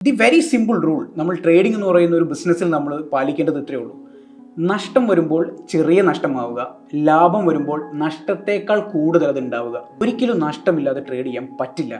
The very simple rule നമ്മൾ trading എന്ന് പറയുന്ന ഒരു ബിസിനസ്സിൽ നമ്മൾ പാലിക്കേണ്ടത് ഇത്രയേ ഉള്ളൂ നഷ്ടം വരുമ്പോൾ ചെറിയ നഷ്ടമാവുക ലാഭം വരുമ്പോൾ നഷ്ടത്തേക്കാൾ കൂടുതൽ അത് ഉണ്ടാവുക. ഒരിക്കലും നഷ്ടമില്ലാതെ ട്രേഡ് ചെയ്യാൻ പറ്റില്ല.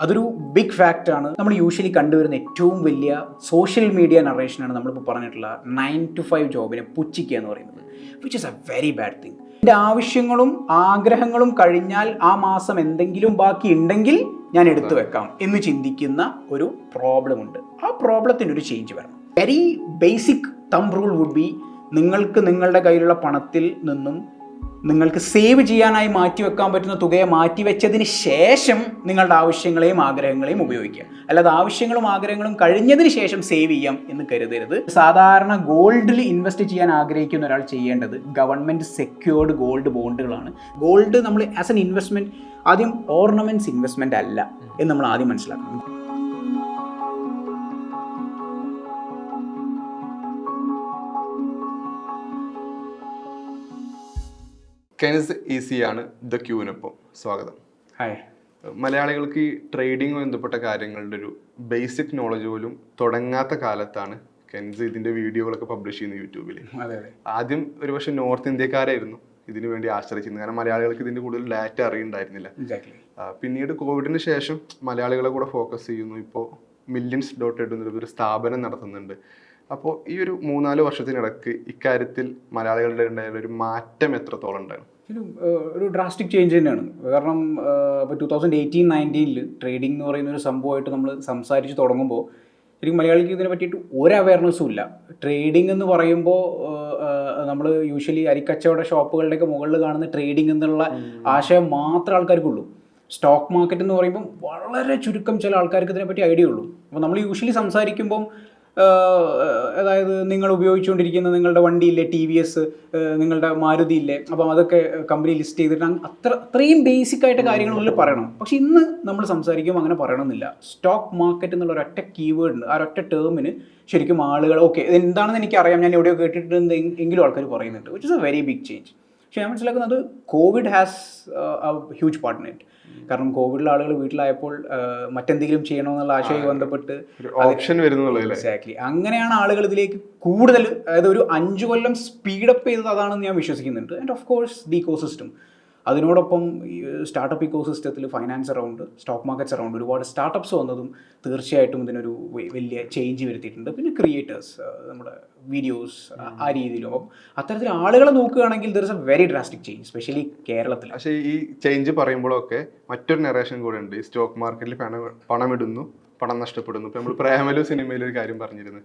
അതൊരു ബിഗ് ഫാക്റ്റാണ് നമ്മൾ യൂഷ്വലി കണ്ടുവരുന്ന ഏറ്റവും വലിയ സോഷ്യൽ മീഡിയ നറേഷനാണ് നമ്മളിപ്പോൾ പറഞ്ഞിട്ടുള്ള നയൻ ടു ഫൈവ് ജോബിനെ പുച്ഛിക്കുക എന്ന് പറയുന്നത് which is a very bad thing എന്റെ ആവശ്യങ്ങളും ആഗ്രഹങ്ങളും കഴിഞ്ഞാൽ ആ മാസം എന്തെങ്കിലും ബാക്കി ഉണ്ടെങ്കിൽ ഞാൻ എടുത്തു വെക്കാം എന്ന് ചിന്തിക്കുന്ന ഒരു പ്രോബ്ലം ഉണ്ട്. ആ പ്രോബ്ലത്തിന് ഒരു ചേഞ്ച് വരണം. Very basic thumb rule would be നിങ്ങൾക്ക് നിങ്ങളുടെ കയ്യിലുള്ള പണത്തിൽ നിന്നും നിങ്ങൾക്ക് സേവ് ചെയ്യാനായി മാറ്റി വെക്കാൻ പറ്റുന്ന തുകയെ മാറ്റി വെച്ചതിന് ശേഷം നിങ്ങളുടെ ആവശ്യങ്ങളെയും ആഗ്രഹങ്ങളെയും ഉപയോഗിക്കുക. അല്ലാതെ ആവശ്യങ്ങളും ആഗ്രഹങ്ങളും കഴിഞ്ഞതിന് ശേഷം സേവ് ചെയ്യാം എന്ന് കരുതരുത്. സാധാരണ ഗോൾഡിൽ ഇൻവെസ്റ്റ് ചെയ്യാൻ ആഗ്രഹിക്കുന്ന ഒരാൾ ചെയ്യേണ്ടത് ഗവൺമെന്റ് സെക്യൂർഡ് ഗോൾഡ് ബോണ്ടുകളാണ് ഗോൾഡ് നമ്മൾ ആസ് എൻ ഇൻവെസ്റ്റ്മെന്റ് ആദ്യം ഓർണമെന്റ്സ് ഇൻവെസ്റ്റ്മെന്റ് അല്ല എന്ന് നമ്മൾ ആദ്യം മനസ്സിലാക്കണം. കെനിസ് ഈസിയാണ് ദ ക്യൂവിനൊപ്പം സ്വാഗതം. ഹായ് മലയാളികൾക്ക് ഈ ട്രേഡിങ്ങുമായി ബന്ധപ്പെട്ട കാര്യങ്ങളുടെ ഒരു ബേസിക് നോളജ് പോലും തുടങ്ങാത്ത കാലത്താണ് കെൻസ് ഇതിന്റെ വീഡിയോകളൊക്കെ പബ്ലിഷ് ചെയ്യുന്നത് യൂട്യൂബിൽ ആദ്യം ഒരുപക്ഷെ നോർത്ത് ഇന്ത്യക്കാരായിരുന്നു ഇതിനു വേണ്ടി ആശ്രയിച്ചിരുന്നത് കാരണം മലയാളികൾക്ക് ഇതിന്റെ കൂടുതൽ ഡാറ്റ അറിയുണ്ടായിരുന്നില്ല. പിന്നീട് കോവിഡിന് ശേഷം മലയാളികളെ കൂടെ ഫോക്കസ് ചെയ്യുന്നു. ഇപ്പോൾ മില്യൻസ് ഡോട്ട് എഡ് എന്നൊരു ഒരു സ്ഥാപനം നടത്തുന്നുണ്ട്. അപ്പോൾ ഈ ഒരു മൂന്നാൽ വർഷത്തിനിടക്ക് ഇക്കാര്യത്തിൽ മലയാളികളുടെ ഉണ്ടായ ഒരു മാറ്റം എത്രത്തോളം ഉണ്ടായിരുന്നു? ഒരു ഡ്രാസ്റ്റിക് ചേഞ്ച് തന്നെയാണ്. കാരണം ഇപ്പോൾ ടൂ തൗസൻഡ് എയ്റ്റീൻ നയന്റീനിൽ ട്രേഡിംഗ് എന്ന് പറയുന്ന ഒരു സംഭവമായിട്ട് നമ്മൾ സംസാരിച്ച് തുടങ്ങുമ്പോൾ ശരിക്കും മലയാളിക്ക് ഇതിനെ പറ്റിയിട്ട് ഒരു അവയർനെസ്സും ഇല്ല. ട്രേഡിംഗ് എന്ന് പറയുമ്പോൾ നമ്മൾ യൂഷ്വലി അരിക്കച്ചവട ഷോപ്പുകളുടെയൊക്കെ മുകളിൽ കാണുന്ന ട്രേഡിംഗ് എന്നുള്ള ആശയം മാത്രമേ ആൾക്കാർക്കുള്ളൂ. സ്റ്റോക്ക് മാർക്കറ്റ് എന്ന് പറയുമ്പോൾ വളരെ ചുരുക്കം ചില ആൾക്കാർക്ക് ഇതിനെപ്പറ്റി ഐഡിയ ഉള്ളൂ. അപ്പോൾ നമ്മൾ യൂഷ്വലി സംസാരിക്കുമ്പം അതായത് നിങ്ങൾ ഉപയോഗിച്ചുകൊണ്ടിരിക്കുന്ന നിങ്ങളുടെ വണ്ടിയില്ലേ ടി വി എസ് നിങ്ങളുടെ മാരുതി ഇല്ലേ അപ്പം അതൊക്കെ കമ്പനി ലിസ്റ്റ് ചെയ്തിട്ട് അത്ര അത്രയും ബേസിക് ആയിട്ട് കാര്യങ്ങളുള്ളിൽ പറയണം. പക്ഷെ ഇന്ന് നമ്മൾ സംസാരിക്കുമ്പോൾ അങ്ങനെ പറയണമെന്നില്ല സ്റ്റോക്ക് മാർക്കറ്റ് എന്നുള്ള ഒരൊറ്റ കീവേഡ് ഉണ്ട്. ആ ഒരൊറ്റ ടേമിന് ശരിക്കും ആളുകൾ ഓക്കെ എന്താണെന്ന് എനിക്കറിയാം. ഞാൻ എവിടെയോ കേട്ടിട്ടുണ്ട് എങ്- എങ്കിലും ആൾക്കാർ പറയുന്നുണ്ട് which is a very big change പക്ഷേ ഞാൻ മനസ്സിലാക്കുന്നത് covid has huge part it കാരണം കോവിഡിൽ ആളുകൾ വീട്ടിലായപ്പോൾ മറ്റെന്തെങ്കിലും ചെയ്യണമെന്നുള്ള ആശയമായി ബന്ധപ്പെട്ട് ഓപ്ഷൻ എക്സാക്ട്ലി അങ്ങനെയാണ് ആളുകൾ ഇതിലേക്ക് കൂടുതൽ അതായത് ഒരു അഞ്ചു കൊല്ലം സ്പീഡപ്പ് ചെയ്തത് അതാണെന്ന് ഞാൻ വിശ്വസിക്കുന്നുണ്ട്. And of course the ecosystem അതിനോടൊപ്പം സ്റ്റാർട്ടപ്പ് ഇക്കോ സിസ്റ്റത്തിൽ finance around stock markets around ഒരുപാട് സ്റ്റാർട്ടപ്പ്സ് വന്നതും തീർച്ചയായിട്ടും ഇതിനൊരു വലിയ ചേഞ്ച് വരുത്തിയിട്ടുണ്ട്. പിന്നെ ക്രിയേറ്റേഴ്സ് നമ്മുടെ വീഡിയോസ് ആ രീതിയിലും. അപ്പം അത്തരത്തിൽ ആളുകളെ നോക്കുകയാണെങ്കിൽ there is a very drastic change specially കേരളത്തിൽ പക്ഷേ ഈ ചേഞ്ച് പറയുമ്പോഴൊക്കെ മറ്റൊരു നറേഷൻ കൂടെ ഉണ്ട്. ഈ സ്റ്റോക്ക് മാർക്കറ്റിൽ പണം പണമിടുന്നു. പണം നഷ്ടപ്പെടുന്നു. ഇപ്പൊ നമ്മൾ പ്രേമലു സിനിമയിൽ ഒരു കാര്യം പറഞ്ഞിരുന്നു.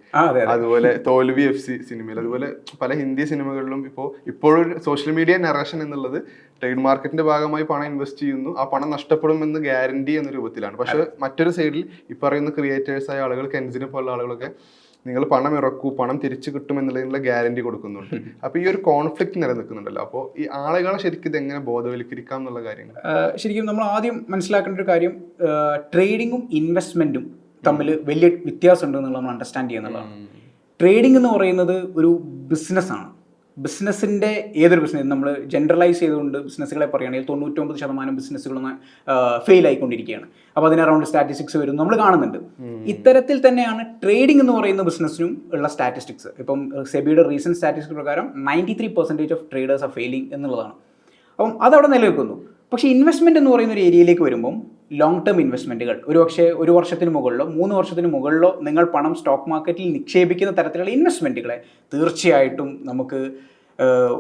അതുപോലെ തോൽവി എഫ് സി സിനിമയിൽ അതുപോലെ പല ഹിന്ദി സിനിമകളിലും ഇപ്പോൾ ഇപ്പോഴും സോഷ്യൽ മീഡിയ നറേഷൻ എന്നുള്ളത് ട്രേഡ് മാർക്കറ്റിന്റെ ഭാഗമായി പണം ഇൻവെസ്റ്റ് ചെയ്യുന്നു. ആ പണം നഷ്ടപ്പെടുമെന്ന് ഗ്യാരണ്ടി എന്ന രൂപത്തിലാണ്. പക്ഷെ മറ്റൊരു സൈഡിൽ ഈ പറയുന്ന ക്രിയേറ്റേഴ്സ് ആയ ആളുകൾ കെൻസിനെ പോലുള്ള ആളുകളൊക്കെ നിങ്ങൾ പണം ഇറക്കൂ പണം തിരിച്ചു കിട്ടും എന്നുള്ളതിനുള്ള ഗ്യാരണ്ടി കൊടുക്കുന്നുണ്ട്. അപ്പൊ ഈ ഒരു കോൺഫ്ലിക്ട് നിലനിൽക്കുന്നുണ്ടല്ലോ. അപ്പോൾ ഈ ആളുകളെ ശരിക്കും ഇത് എങ്ങനെ ബോധവൽക്കരിക്കാം എന്നുള്ള കാര്യങ്ങൾ? ശരിക്കും നമ്മൾ ആദ്യം മനസ്സിലാക്കേണ്ട ഒരു കാര്യം ട്രേഡിങ്ങും ഇൻവെസ്റ്റ്മെന്റും തമ്മിൽ വലിയ വ്യത്യാസമുണ്ട് എന്നുള്ളത് നമ്മൾ അണ്ടർസ്റ്റാൻഡ് ചെയ്യുന്നുള്ളതാണ് ട്രേഡിംഗ് എന്ന് പറയുന്നത് ഒരു ബിസിനസ്സാണ് ബിസിനസ്സിന്റെ ഏതൊരു ബിസിനസ് നമ്മൾ ജനറലൈസ് ചെയ്തുകൊണ്ട് ബിസിനസ്സുകളെ പറയുകയാണെങ്കിൽ തൊണ്ണൂറ്റൊമ്പത് ശതമാനം ബിസിനസ്സുകളൊന്ന് ഫെയിൽ ആയിക്കൊണ്ടിരിക്കുകയാണ്. അപ്പോൾ അതിന് അറൗണ്ട് സ്റ്റാറ്റിസ്റ്റിക്സ് വരും നമ്മൾ കാണുന്നുണ്ട്. ഇത്തരത്തിൽ തന്നെയാണ് ട്രേഡിംഗ് എന്ന് പറയുന്ന ബിസിനസ്സിനും ഉള്ള സ്റ്റാറ്റിസ്റ്റിക്സ് ഇപ്പം സെബിയുടെ റീസെന്റ് സ്റ്റാറ്റിസ്റ്റിക്സ് പ്രകാരം ninety three percentage of traders are failing എന്നുള്ളതാണ്. അപ്പം അതവിടെ നിലനിൽക്കുന്നു. പക്ഷേ ഇൻവെസ്റ്റ്മെന്റ് എന്ന് പറയുന്ന ഒരു ഏരിയയിലേക്ക് വരുമ്പം ലോങ് ടേം ഇൻവെസ്റ്റ്മെന്റുകൾ ഒരു പക്ഷേ ഒരു വർഷത്തിന് മുകളിലോ മൂന്ന് വർഷത്തിന് മുകളിലോ നിങ്ങൾ പണം സ്റ്റോക്ക് മാർക്കറ്റിൽ നിക്ഷേപിക്കുന്ന തരത്തിലുള്ള ഇൻവെസ്റ്റ്മെന്റുകളെ തീർച്ചയായിട്ടും നമുക്ക്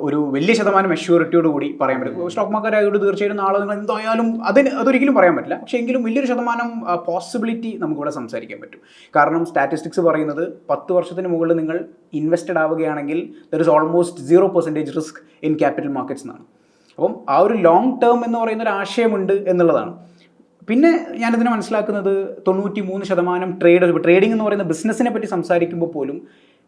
ഒരു വലിയ ശതമാനം മെഷ്യൂരിറ്റിയോട് കൂടി പറയാൻ പറ്റും. സ്റ്റോക്ക് മാർക്കറ്റ് ആയതുകൊണ്ട് തീർച്ചയായിട്ടും നാളെ നിങ്ങൾ എന്തായാലും അതിന് അതൊരിക്കലും പറയാൻ പറ്റില്ല. പക്ഷേ എങ്കിലും വലിയൊരു ശതമാനം പോസിബിലിറ്റി നമുക്കിവിടെ സംസാരിക്കാൻ പറ്റും. കാരണം സ്റ്റാറ്റിസ്റ്റിക്സ് പറയുന്നത് പത്ത് വർഷത്തിന് മുകളിൽ നിങ്ങൾ ഇൻവെസ്റ്റഡ് ആവുകയാണെങ്കിൽ there is almost zero percentage risk in capital markets എന്നാണ്. അപ്പം ആ ഒരു ലോങ് ടേം എന്ന് പറയുന്ന ഒരു ആശയമുണ്ട് എന്നുള്ളതാണ്. പിന്നെ ഞാനിതിനെ മനസ്സിലാക്കുന്നത് തൊണ്ണൂറ്റി മൂന്ന് ശതമാനം ട്രേഡ് ട്രേഡിംഗ് എന്ന് പറയുന്ന ബിസിനസ്സിനെ പറ്റി സംസാരിക്കുമ്പോൾ പോലും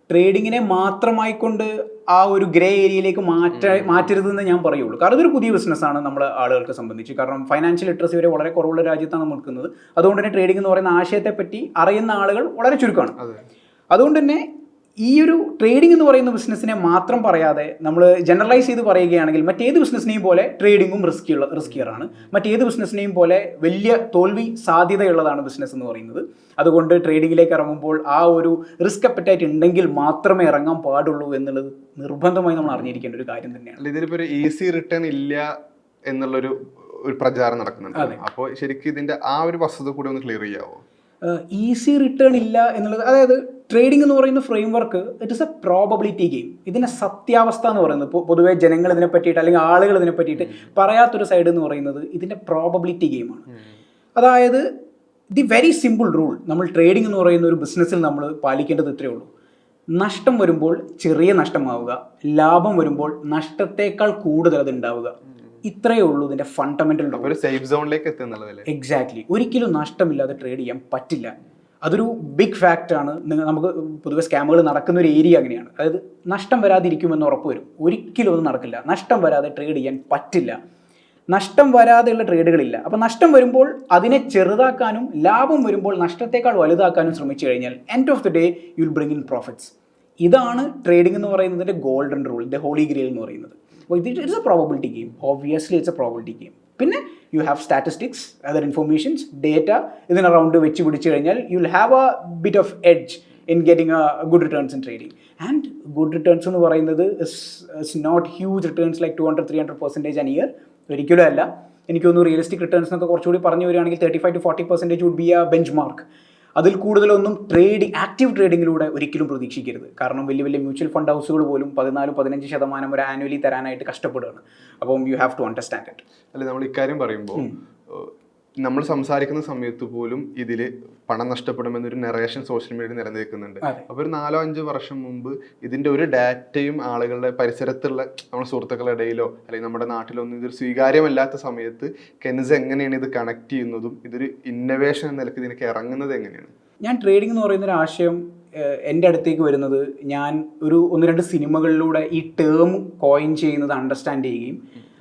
ട്രേഡിങ്ങിനെ മാത്രമായി കൊണ്ട് ആ ഒരു ഗ്രേ ഏരിയയിലേക്ക് മാറ്റ മാറ്റരുതെന്ന് ഞാൻ പറയുള്ളൂ. കാരണം ഇതൊരു പുതിയ ബിസിനസ്സാണ് നമ്മുടെ ആളുകൾക്ക് സംബന്ധിച്ച്. കാരണം ഫൈനാൻഷ്യൽ ലിറ്ററസി വരെ വളരെ കുറവുള്ള രാജ്യത്താണ് നമ്മൾ നിൽക്കുന്നത്. അതുകൊണ്ട് തന്നെ ട്രേഡിംഗ് എന്ന് പറയുന്ന ആശയത്തെ പറ്റി അറിയുന്ന ആളുകൾ വളരെ ചുരുക്കമാണ്. അതുകൊണ്ട് തന്നെ ഈ ഒരു ട്രേഡിംഗ് എന്ന് പറയുന്ന ബിസിനസ്സിനെ മാത്രം പറയാതെ നമ്മൾ ജനറലൈസ് ചെയ്ത് പറയുകയാണെങ്കിൽ മറ്റേത് ബിസിനസ്സിനെയും പോലെ ട്രേഡിങ്ങും റിസ്കിയുള്ള റിസ്കിയറാണ് മറ്റേത് ബിസിനസ്സിനെയും പോലെ വലിയ തോൽവി സാധ്യതയുള്ളതാണ് ബിസിനസ് എന്ന് പറയുന്നത്. അതുകൊണ്ട് ട്രേഡിങ്ങിലേക്ക് ഇറങ്ങുമ്പോൾ ആ ഒരു റിസ്ക് അപ്പറ്റൈറ്റ് ഉണ്ടെങ്കിൽ മാത്രമേ ഇറങ്ങാൻ പാടുള്ളൂ എന്നുള്ളത് നിർബന്ധമായി നമ്മൾ അറിഞ്ഞിരിക്കേണ്ട ഒരു കാര്യം തന്നെയാണ്. അല്ല ഇതിലിപ്പോ ഒരു ഈസി റിട്ടേൺ ഇല്ല എന്നുള്ളൊരു ഒരു പ്രചാരം നടക്കുന്നുണ്ട്. അപ്പോൾ ശരിക്കും ഇതിന്റെ ആ ഒരു വസ്തുത കൂടി ഒന്ന് ക്ലിയർ ചെയ്യാവോ? ഈസി റിട്ടേൺ ഇല്ല എന്നുള്ളത് അതായത് ട്രേഡിംഗ് എന്ന് പറയുന്ന framework it is a probability game ഇതിന്റെ സത്യാവസ്ഥ എന്ന് പറയുന്നത്. പൊതുവേ ജനങ്ങൾ ഇതിനെ പറ്റിയിട്ട് അല്ലെങ്കിൽ ആളുകൾ ഇതിനെ പറ്റിയിട്ട് പറയാത്തൊരു സൈഡ് എന്ന് പറയുന്നത് ഇതിന്റെ പ്രോബബിലിറ്റി ഗെയിമാണ് അതായത് ദി വെരി സിമ്പിൾ റൂൾ നമ്മൾ ട്രേഡിംഗ് എന്ന് പറയുന്ന ഒരു ബിസിനസ്സിൽ നമ്മൾ പാലിക്കേണ്ടത് ഇത്രയേ ഉള്ളൂ. നഷ്ടം വരുമ്പോൾ ചെറിയ നഷ്ടമാവുക ലാഭം വരുമ്പോൾ നഷ്ടത്തേക്കാൾ കൂടുതൽ അത് ഉണ്ടാവുക. ഇത്രയേ ഉള്ളൂ ഇതിന്റെ ഫണ്ടമെന്റൽ ഒരു സേഫ് സോണിലേക്ക് എത്തുക എന്നുള്ളതല്ലേ? എക്സാക്ട്ലി ഒരിക്കലും നഷ്ടമില്ലാതെ ട്രേഡ് ചെയ്യാൻ പറ്റില്ല. അതൊരു ബിഗ് ഫാക്റ്റ് ആണ്. നിങ്ങൾ നമുക്ക് പൊതുവെ സ്കാമുകൾ നടക്കുന്ന ഒരു ഏരിയ അങ്ങനെയാണ്. അതായത് നഷ്ടം വരാതിരിക്കുമെന്ന് ഉറപ്പ് വരും. ഒരിക്കലും ഒന്നും നടക്കില്ല. നഷ്ടം വരാതെ ട്രേഡ് ചെയ്യാൻ പറ്റില്ല. നഷ്ടം വരാതെയുള്ള ട്രേഡുകളില്ല അപ്പോൾ നഷ്ടം വരുമ്പോൾ അതിനെ ചെറുതാക്കാനും ലാഭം വരുമ്പോൾ നഷ്ടത്തെക്കാൾ വലുതാക്കാനും ശ്രമിച്ചു കഴിഞ്ഞാൽ end of the day you will bring in profits ഇതാണ് ട്രേഡിംഗ് എന്ന് പറയുന്നതിന്റെ golden rule the holy grail എന്ന് പറയുന്നത്. അപ്പോൾ ഇത് it's a probability game obviously it's a probability game പിന്നെ you have statistics other informations data ഇതിന് റൗണ്ട് വെച്ച് പിടിച്ചു കഴിഞ്ഞാൽ you will have a bit of edge in getting a good returns in trading and good returns എന്ന് പറയുന്നത് is not huge returns like two hundred three hundred percentage an year ഒരിക്കലും അല്ല. എനിക്കൊന്ന് realistic returns എന്നൊക്കെ കുറച്ചുകൂടി പറഞ്ഞു വരികയാണെങ്കിൽ thirty five to forty percentage would be a benchmark അതിൽ കൂടുതലൊന്നും ട്രേഡിംഗ് ആക്റ്റീവ് ട്രേഡിങ്ങിലൂടെ ഒരിക്കലും പ്രതീക്ഷിക്കരുത്. കാരണം വലിയ വലിയ മ്യൂച്വൽ ഫണ്ട് ഹൗസുകൾ പോലും പതിനാല് പതിനഞ്ച് ശതമാനം ഒരു ആനുവലി തരാനായിട്ട് കഷ്ടപ്പെടുകയാണ്. അപ്പം you have to understand it അല്ലെ നമ്മൾ ഇക്കാര്യം പറയുമ്പോൾ നമ്മൾ സംസാരിക്കുന്ന സമയത്ത് പോലും ഇതിൽ പണം നഷ്ടപ്പെടുമെന്നൊരു നെറേഷൻ സോഷ്യൽ മീഡിയ നിലനിൽക്കുന്നുണ്ട്. അപ്പോൾ ഒരു നാലോ അഞ്ചോ വർഷം മുമ്പ് ഇതിന്റെ ഒരു ഡാറ്റയും ആളുകളുടെ പരിസരത്തുള്ള നമ്മുടെ സുഹൃത്തുക്കളുടെ ഇടയിലോ അല്ലെങ്കിൽ നമ്മുടെ നാട്ടിലോ ഒന്നും ഇതൊരു സ്വീകാര്യമല്ലാത്ത സമയത്ത് കെൻസ് എങ്ങനെയാണ് ഇത് കണക്ട് ചെയ്യുന്നതും ഇതൊരു ഇന്നവേഷൻ എന്ന നിലയ്ക്ക് ഇതിനൊക്കെ ഇറങ്ങുന്നത് എങ്ങനെയാണ്? ഞാൻ ട്രേഡിംഗ് എന്ന് പറയുന്ന ഒരു ആശയം എന്റെ അടുത്തേക്ക് വരുന്നത് ഞാൻ ഒരു ഒന്ന് രണ്ട് സിനിമകളിലൂടെ ഈ ടേം കോയിൻ ചെയ്യുന്നത് അണ്ടർസ്റ്റാൻഡ് ചെയ്യുകയും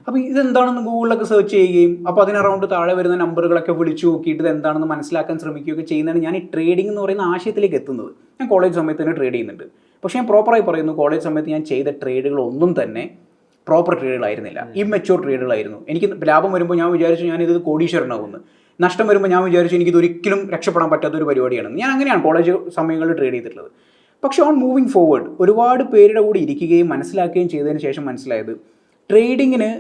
അപ്പോൾ ഇതെന്താണെന്ന് ഗൂഗിളിലൊക്കെ സെർച്ച് ചെയ്യുകയും അപ്പോൾ അതിന് അറൗണ്ട് താഴെ വരുന്ന നമ്പറുകളൊക്കെ വിളിച്ചു നോക്കിയിട്ട് ഇത് എന്താണെന്ന് മനസ്സിലാക്കാൻ ശ്രമിക്കുകയൊക്കെ ചെയ്യുന്നതാണ് ഞാൻ ഈ ട്രേഡിംഗ് എന്ന് പറയുന്ന ആശയത്തിലേക്ക് എത്തുന്നത്. ഞാൻ കോളേജ് സമയത്ത് തന്നെ ട്രേഡ് ചെയ്യുന്നുണ്ട്. പക്ഷേ ഞാൻ പ്രോപ്പറായി പറയുന്നു കോളേജ് സമയത്ത് ഞാൻ ചെയ്ത ട്രേഡുകളൊന്നും തന്നെ പ്രോപ്പർ ട്രേഡുകളായിരുന്നില്ല ഇമ്മച്ചുവർ ട്രേഡുകളായിരുന്നു എനിക്ക് ലാഭം വരുമ്പോൾ ഞാൻ വിചാരിച്ചു ഞാൻ ഇത് കോടീശ്വരനാകുമെന്ന് നഷ്ടം വരുമ്പോൾ ഞാൻ വിചാരിച്ചു എനിക്കിത് ഒരിക്കലും രക്ഷപ്പെടാൻ പറ്റാത്ത ഒരു പരിപാടിയാണ് ഞാൻ അങ്ങനെയാണ് കോളേജ് സമയങ്ങളിൽ ട്രേഡ് ചെയ്തിട്ടുള്ളത്. പക്ഷേ ഓൺ മൂവിങ് ഫോർവേഡ് ഒരുപാട് പേരുടെ കൂടി ഇരിക്കുകയും മനസ്സിലാക്കുകയും ചെയ്തതിന് ശേഷം മനസ്സിലായത് ട്രേഡിങ്ങിന്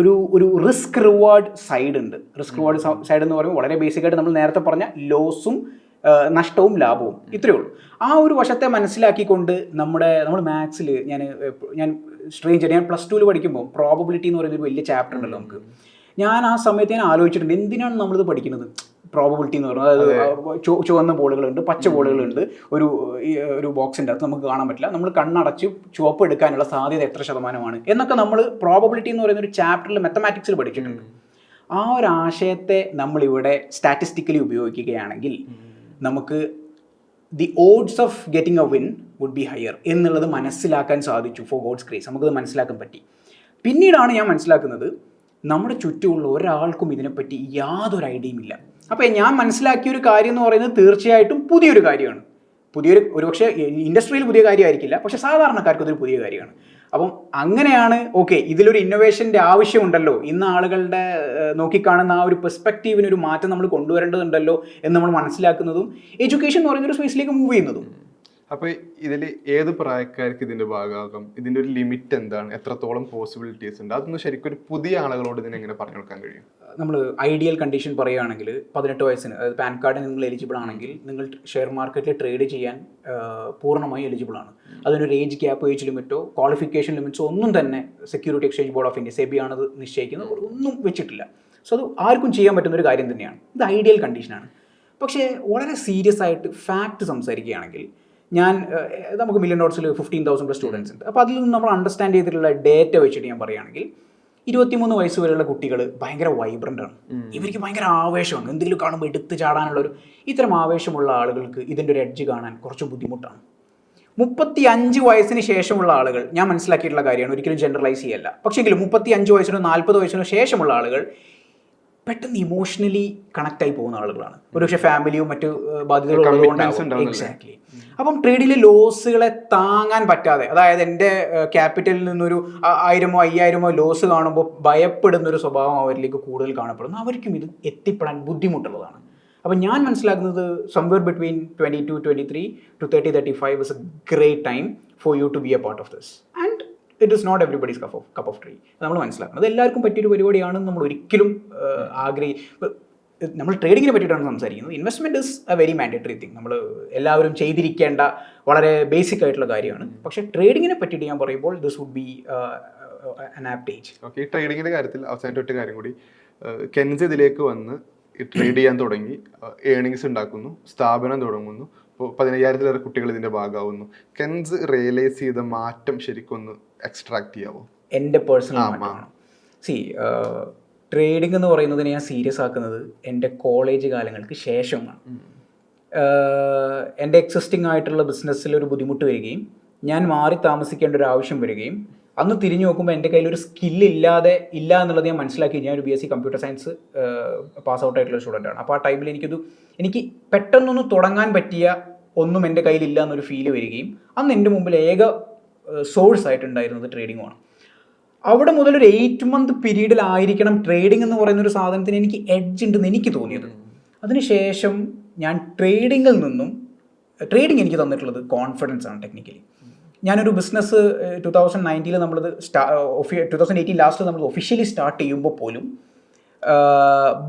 ഒരു ഒരു റിസ്ക് റിവാർഡ് സൈഡ് ഉണ്ട്. റിസ്ക് റിവാർഡ് സൈഡ് എന്ന് പറയുമ്പോൾ വളരെ ബേസിക് ആയിട്ട് നമ്മൾ നേരത്തെ പറഞ്ഞ ലോസും നഷ്ടവും ലാഭവും ഇത്രയേ ഉള്ളൂ. ആ ഒരു വശത്തെ മനസ്സിലാക്കിക്കൊണ്ട് നമ്മുടെ നമ്മൾ മാത്സിൽ ഞാൻ ഞാൻ സ്ട്രേഞ്ച് ഞാൻ പ്ലസ് ടുവിൽ പഠിക്കുമ്പോൾ പ്രോബബിലിറ്റി എന്ന് പറയുന്ന ഒരു വലിയ ചാപ്റ്റർ ഉണ്ടല്ലോ നമുക്ക്. ഞാൻ ആ സമയത്ത് ഞാൻ ആലോചിച്ചിട്ടുണ്ട് എന്തിനാണ് നമ്മളിത് പഠിക്കുന്നത്? പ്രോബബിലിറ്റി എന്ന് പറയുന്നത് അതായത് ചുവന്ന ബോളുകളുണ്ട് പച്ച ബോളുകളുണ്ട് ഒരു ഒരു ബോക്സിന്റെ അകത്ത് നമുക്ക് കാണാൻ പറ്റില്ല. നമ്മൾ കണ്ണടച്ച് ചുവപ്പ് എടുക്കാനുള്ള സാധ്യത എത്ര ശതമാനമാണ്? എന്നൊക്കെ നമ്മൾ പ്രോബബിലിറ്റി എന്ന് പറയുന്ന ഒരു ചാപ്റ്ററിൽ മാത്തമാറ്റിക്സിൽ പഠിച്ചിട്ടുണ്ട്. ആ ഒരു ആശയത്തെ നമ്മളിവിടെ സ്റ്റാറ്റിസ്റ്റിക്കലി ഉപയോഗിക്കുകയാണെങ്കിൽ നമുക്ക് the odds of getting a win would be higher എന്നുള്ളത് മനസ്സിലാക്കാൻ സാധിച്ചു ഫോർ ഗോഡ്സ് ക്രേസ് നമുക്കത് മനസ്സിലാക്കാൻ പറ്റി. പിന്നീടാണ് ഞാൻ മനസ്സിലാക്കുന്നത് നമ്മുടെ ചുറ്റുമുള്ള ഒരാൾക്കും ഇതിനെപ്പറ്റി യാതൊരു ഐഡിയയും ഇല്ല. അപ്പോൾ ഞാൻ മനസ്സിലാക്കിയ ഒരു കാര്യം എന്ന് പറയുന്നത് തീർച്ചയായിട്ടും പുതിയൊരു കാര്യമാണ്. പുതിയൊരു ഒരുപക്ഷെ ഇൻഡസ്ട്രിയിൽ പുതിയ കാര്യമായിരിക്കില്ല പക്ഷേ സാധാരണക്കാർക്ക് അതൊരു പുതിയ കാര്യമാണ്. അപ്പം അങ്ങനെയാണ് ഓക്കെ ഇതിലൊരു ഇന്നോവേഷന്റെ ആവശ്യമുണ്ടല്ലോ ഇന്ന് ആളുകളുടെ നോക്കിക്കാണുന്ന ആ ഒരു പെർസ്പെക്റ്റീവിന് ഒരു മാറ്റം നമ്മൾ കൊണ്ടുവരേണ്ടതുണ്ടല്ലോ എന്ന് നമ്മൾ മനസ്സിലാക്കുന്നതും എഡ്യൂക്കേഷൻ എന്ന് പറയുന്നൊരു സ്പേസിലേക്ക് മൂവ് ചെയ്യുന്നതും. അപ്പൊ ഇതിൽ ഏത് പ്രായക്കാർക്ക് ഇതിന്റെ ഭാഗമാകും? ഇതിന്റെ ഒരു ലിമിറ്റ് എന്താണ്? എത്രത്തോളം പോസിബിലിറ്റീസ് ഉണ്ട്? അതൊന്നും ശരിക്കും ഒരു പുതിയ ആളുകളോട് ഇതിനെ എങ്ങനെ പറഞ്ഞു കൊടുക്കാൻ കഴിയും? നമ്മൾ ഐഡിയൽ കണ്ടീഷൻ പറയുകയാണെങ്കിൽ പതിനെട്ട് വയസ്സിന് അതായത് പാൻ കാർഡിന് നിങ്ങൾ എലിജിബിൾ ആണെങ്കിൽ നിങ്ങൾ ഷെയർ മാർക്കറ്റിൽ ട്രേഡ് ചെയ്യാൻ പൂർണമായി എലിജിബിൾ ആണ്. അതിനൊരു ഏജ് ഗ്യാപ്പ് ഏജ് ലിമിറ്റോ ക്വാളിഫിക്കേഷൻ ലിമിറ്റ്സോ ഒന്നും തന്നെ security exchange board of India SEBI ആണത് നിശ്ചയിക്കുന്നത്. ഒന്നും വെച്ചിട്ടില്ല. സോ അത് ആർക്കും ചെയ്യാൻ പറ്റുന്ന ഒരു കാര്യം തന്നെയാണ്. ഇത് ഐഡിയൽ കണ്ടീഷനാണ് പക്ഷേ വളരെ സീരിയസ് ആയിട്ട് ഫാക്റ്റ് സംസാരിക്കുകയാണെങ്കിൽ ഞാൻ നമുക്ക് മില്യൺ ഡോട്ട്സിൽ ഫിഫ്റ്റീൻ തൗസൻഡ് പ്ലസ് സ്റ്റുഡൻസ് ഉണ്ട്. അപ്പോൾ അതിൽ നിന്ന് നമ്മൾ അണ്ടർസ്റ്റാൻഡ് ചെയ്തിട്ടുള്ള ഡേറ്റ വെച്ചിട്ട് ഞാൻ പറയുകയാണെങ്കിൽ ഇരുപത്തിമൂന്ന് വയസ്സ് വരെയുള്ള കുട്ടികൾ ഭയങ്കര വൈബ്രന്റ് ആണ്. ഇവർക്ക് ഭയങ്കര ആവേശമാണ്. എന്തെങ്കിലും കാണുമ്പോൾ എടുത്ത് ചാടാനുള്ള ഒരു ഇത്തരം ആവേശമുള്ള ആളുകൾക്ക് ഇതിന്റെ ഒരു എഡ്ജ് കാണാൻ കുറച്ച് ബുദ്ധിമുട്ടാണ്. മുപ്പത്തി അഞ്ച് വയസ്സിന് ശേഷമുള്ള ആളുകൾ ഞാൻ മനസ്സിലാക്കിയിട്ടുള്ള കാര്യമാണ് ഒരിക്കലും ജനറലൈസ് ചെയ്യല്ല. പക്ഷേങ്കിലും മുപ്പത്തി അഞ്ച് വയസ്സിനോ നാൽപ്പത് വയസ്സിനോ ശേഷമുള്ള ആളുകൾ പെട്ടെന്ന് ഇമോഷണലി കണക്ട് ആയി പോകുന്ന ആളുകളാണ്. ഒരുപക്ഷെ ഫാമിലിയും മറ്റു ബാധ്യതകളും എക്സാക്ട്ലി? അപ്പം ട്രേഡിലെ ലോസുകളെ താങ്ങാൻ പറ്റാതെ അതായത് എന്റെ ക്യാപിറ്റലിൽ നിന്നൊരു ആയിരമോ അയ്യായിരമോ ലോസ് കാണുമ്പോൾ ഭയപ്പെടുന്ന ഒരു സ്വഭാവം അവരിലേക്ക് കൂടുതൽ കാണപ്പെടുന്നു. അവർക്കും ഇത് എത്തിപ്പെടാൻ ബുദ്ധിമുട്ടുള്ളതാണ്. അപ്പം ഞാൻ മനസ്സിലാക്കുന്നത് somewhere between twenty two twenty three to thirty thirty five is a great time for you to be a part of this it is not everybody's cup of cup of tree നമ്മൾ മനസ്സിലാക്കണം. അത് എല്ലാവർക്കും പറ്റിയൊരു പരിപാടിയാണെന്ന് നമ്മൾ ഒരിക്കലും ആഗ്രഹി നമ്മൾ ട്രേഡിങ്ങിനെ പറ്റിയിട്ടാണ് സംസാരിക്കുന്നത്. Investment is a very mandatory thing നമ്മൾ എല്ലാവരും ചെയ്തിരിക്കേണ്ട വളരെ ബേസിക് ആയിട്ടുള്ള കാര്യമാണ്. പക്ഷേ ട്രേഡിങ്ങിനെ പറ്റിയിട്ട് ഞാൻ പറയുമ്പോൾ this would be an ആപ്റ്റേജ് okay ഈ ട്രേഡിങ്ങിന്റെ കാര്യത്തിൽ അവസാനത്തെ ഒറ്റ കാര്യം കൂടി. കെൻസ് ഇതിലേക്ക് വന്ന് ട്രേഡ് ചെയ്യാൻ തുടങ്ങി. ഏണിങ്സ് ഉണ്ടാക്കുന്നു. സ്ഥാപനം തുടങ്ങുന്നു. ഇപ്പോൾ പതിനയ്യായിരത്തിലേറെ കുട്ടികൾ ഇതിന്റെ ഭാഗമാവുന്നു. കെൻസ് റിയലൈസ് ചെയ്ത മാറ്റം ശരിക്കും ഒന്ന് എക്സ്ട്രാക്ട് ചെയ്യാവോ? എന്റെ പേഴ്സണൽ സി ട്രേഡിംഗ് എന്ന് പറയുന്നതിനെ ഞാൻ സീരിയസ് ആക്കുന്നത് എന്റെ കോളേജ് കാലങ്ങൾക്ക് ശേഷമാണ് എന്റെ എക്സിസ്റ്റിംഗ് ആയിട്ടുള്ള ബിസിനസ്സിൽ ഒരു ബുദ്ധിമുട്ട് വരികയും ഞാൻ മാറി താമസിക്കേണ്ട ഒരു ആവശ്യം വരികയും അന്ന് തിരിഞ്ഞു നോക്കുമ്പോൾ എന്റെ കയ്യിൽ ഒരു സ്കില്ല് ഇല്ലാതെ ഇല്ല എന്നുള്ളത് ഞാൻ മനസ്സിലാക്കി. ഞാൻ ഒരു B S C computer science pass out ആയിട്ടുള്ള ആണ്. അപ്പോൾ ആ ടൈമിൽ എനിക്കത് എനിക്ക് പെട്ടെന്നൊന്ന് തുടങ്ങാൻ പറ്റിയ ഒന്നും എന്റെ കയ്യിലില്ല എന്നൊരു ഫീൽ വരികയും അന്ന് എന്റെ മുമ്പിൽ ഏക സോഴ്സ് ആയിട്ടുണ്ടായിരുന്നത് ട്രേഡിങ്ങുമാണ് അവിടെ മുതൽ ഒരു എയ്റ്റ് മന്ത് പീരീഡിലായിരിക്കണം ട്രേഡിംഗ് എന്ന് പറയുന്ന ഒരു സാധനത്തിന് എനിക്ക് എഡ്ജ് ഉണ്ടെന്ന് എനിക്ക് തോന്നിയത്. അതിനുശേഷം ഞാൻ ട്രേഡിങ്ങിൽ നിന്നും ട്രേഡിംഗ് എനിക്ക് തന്നിട്ടുള്ളത് കോൺഫിഡൻസ് ആണ് ടെക്നിക്കലി ഞാനൊരു ബിസിനസ് ടു തൗസൻഡ് നയന്റീനിൽ നമ്മളത് സ്റ്റാ ടു തൗസൻഡ് എയ്റ്റീൻ ലാസ്റ്റ് നമ്മൾ ഒഫീഷ്യലി സ്റ്റാർട്ട് ചെയ്യുമ്പോൾ പോലും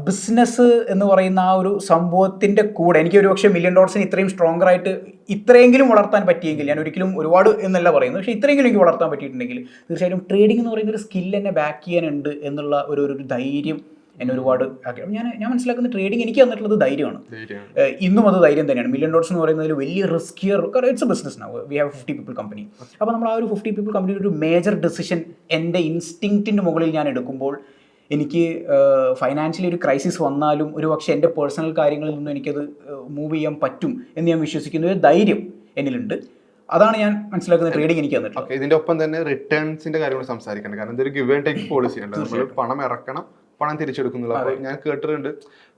ബിസിനസ് എന്ന് പറയുന്ന ആ ഒരു സംഭവത്തിന്റെ കൂടെ എനിക്ക് ഒരു പക്ഷേ മില്യൺ ഡോളേഴ്സിന് ഇത്രയും സ്ട്രോങ്ങർ ആയിട്ട് ഇത്രയെങ്കിലും വളർത്താൻ പറ്റിയെങ്കിൽ ഞാൻ ഒരിക്കലും ഒരുപാട് എന്നല്ല പറയുന്നത് പക്ഷേ ഇത്രയെങ്കിലും എനിക്ക് വളർത്താൻ പറ്റിയിട്ടുണ്ടെങ്കിൽ തീർച്ചയായിട്ടും ട്രേഡിംഗ് എന്ന് പറയുന്ന ഒരു സ്കിൽ എന്നെ ബാക്ക് ചെയ്യാനുണ്ട് എന്നുള്ള ഒരു ഒരു ധൈര്യം എന്നെ ഒരുപാട് ഞാൻ ഞാൻ മനസ്സിലാക്കുന്ന ട്രേഡിംഗ് എനിക്ക് തന്നിട്ടുള്ളത് ധൈര്യമാണ്. ഇന്നും അത് ധൈര്യം തന്നെയാണ്. മില്യൺ ഡോട്ട്സ് എന്ന് പറയുന്നതിൽ വലിയ riskier it's a business now we have fifty people company അപ്പോൾ നമ്മൾ ആ ഒരു ഫിഫ്റ്റി പീപ്പിൾ കമ്പനിയിൽ ഒരു മേജർ ഡെസിഷൻ എന്റെ ഇൻസ്റ്റിങ്ക്റ്റിന്റെ മുകളിൽ ഞാൻ എടുക്കുമ്പോൾ എനിക്ക് ഫൈനാൻഷ്യലി ഒരു ക്രൈസിസ് വന്നാലും ഒരു പക്ഷേ എന്റെ പേഴ്സണൽ കാര്യങ്ങളിൽ നിന്നും എനിക്കത് മൂവ് ചെയ്യാൻ പറ്റും എന്ന് ഞാൻ വിശ്വസിക്കുന്ന ഒരു ധൈര്യം എന്നിലുണ്ട്. അതാണ് ഞാൻ മനസ്സിലാക്കുന്ന ട്രേഡിംഗ് എനിക്ക് തന്നിട്ടുള്ളത്. ഇതിന്റെ ഒപ്പം തന്നെ റിട്ടേൺസിന്റെ കാര്യം സംസാരിക്കണം കാരണം ഇതൊരു ഗിവ് ആൻഡ് ടേക്ക് പോളിസി ഉണ്ട് നമ്മൾ പണം ഇറക്കണം പണം തിരിച്ചെടുക്കുന്നുള്ളൂ. അപ്പോൾ ഞാൻ കേട്ടിട്ടുണ്ട്.